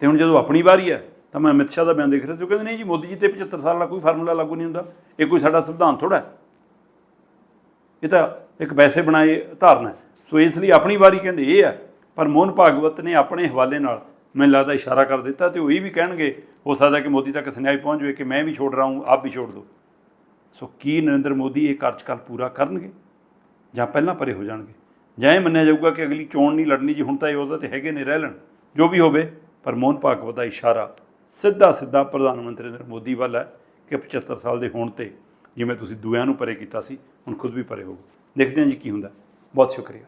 ਤੇ ਹੁਣ ਜਦੋਂ ਆਪਣੀ ਵਾਰੀ ਹੈ, ਤਾਂ ਮੈਂ ਅਮਿਤ ਸ਼ਾਹ ਦਾ ਬਿਆਨ ਦੇਖ ਰਿਹਾ ਸੀ, ਉਹ ਕਹਿੰਦੇ, ਨਹੀਂ ਜੀ, ਮੋਦੀ ਜੀ ਤੇ 75 ਸਾਲ ਦਾ ਕੋਈ ਫਾਰਮੂਲਾ ਲਾਗੂ ਨਹੀਂ ਹੁੰਦਾ। ਇਹ ਕੋਈ ਸਾਡਾ ਸੰਵਿਧਾਨ ਥੋੜਾ ਇਹ ਤਾਂ ਇੱਕ ਵੈਸੇ ਬਣਾਏ ਧਾਰਨਾ ਹੈ। ਸੋ ਇਸ ਲਈ ਆਪਣੀ ਵਾਰੀ ਕਹਿੰਦੇ ਇਹ ਹੈ। ਪਰ ਮੋਹਨ ਭਾਗਵਤ ਨੇ ਆਪਣੇ ਹਵਾਲੇ ਨਾਲ ਮੈਨੂੰ ਲੱਗਦਾ ਇਸ਼ਾਰਾ ਕਰ ਦਿੱਤਾ ਤੇ ਉਹ ਇਹ ਵੀ ਕਹਿਣਗੇ, ਹੋ ਸਕਦਾ ਕਿ ਮੋਦੀ ਤੱਕ ਸੁਨੇਹਾ ਪਹੁੰਚ ਜਾਵੇ ਕਿ ਮੈਂ ਵੀ ਛੋੜ ਰਹਾ ਹੂੰ, ਆਪ ਵੀ ਛੋੜ ਦਿਓ ਸੋ ਕੀ ਨਰਿੰਦਰ ਮੋਦੀ ਇਹ ਕਾਰਜਕਾਲ ਪੂਰਾ ਕਰਨਗੇ? ਜਾਂ ਪਹਿਲਾਂ ਪਰੇ ਹੋ ਜਾਣਗੇ? ਜਾਂ ਇਹ ਮੰਨਿਆ ਜਾਊਗਾ ਕਿ ਅਗਲੀ ਚੋਣ ਨਹੀਂ ਲੜਨੀ ਜੀ, ਹੁਣ ਤਾਂ ਇਹ ਉਹਦਾ ਤੇ ਹੈਗੇ ਨੇ ਰਹਿ ਲੈਣ। ਜੋ ਵੀ ਹੋਵੇ ਪਰ ਮੋਹਨ ਭਾਗਵਤ ਦਾ ਇਸ਼ਾਰਾ ਸਿੱਧਾ ਸਿੱਧਾ ਪ੍ਰਧਾਨ ਮੰਤਰੀ ਨਰਿੰਦਰ ਮੋਦੀ ਵੱਲ ਹੈ ਕਿ 75 ਸਾਲ ਦੇ ਹੋਣ ਤੇ ਜਿਵੇਂ ਤੁਸੀਂ ਦੂਆਂ ਨੂੰ ਪਰੇ ਕੀਤਾ ਸੀ, ਹੁਣ ਖੁਦ ਵੀ ਪਰੇ ਹੋਵੋ। ਦੇਖਦੇ ਹਾਂ ਜੀ ਕੀ ਹੁੰਦਾ। ਬਹੁਤ ਸ਼ੁਕਰੀਆ।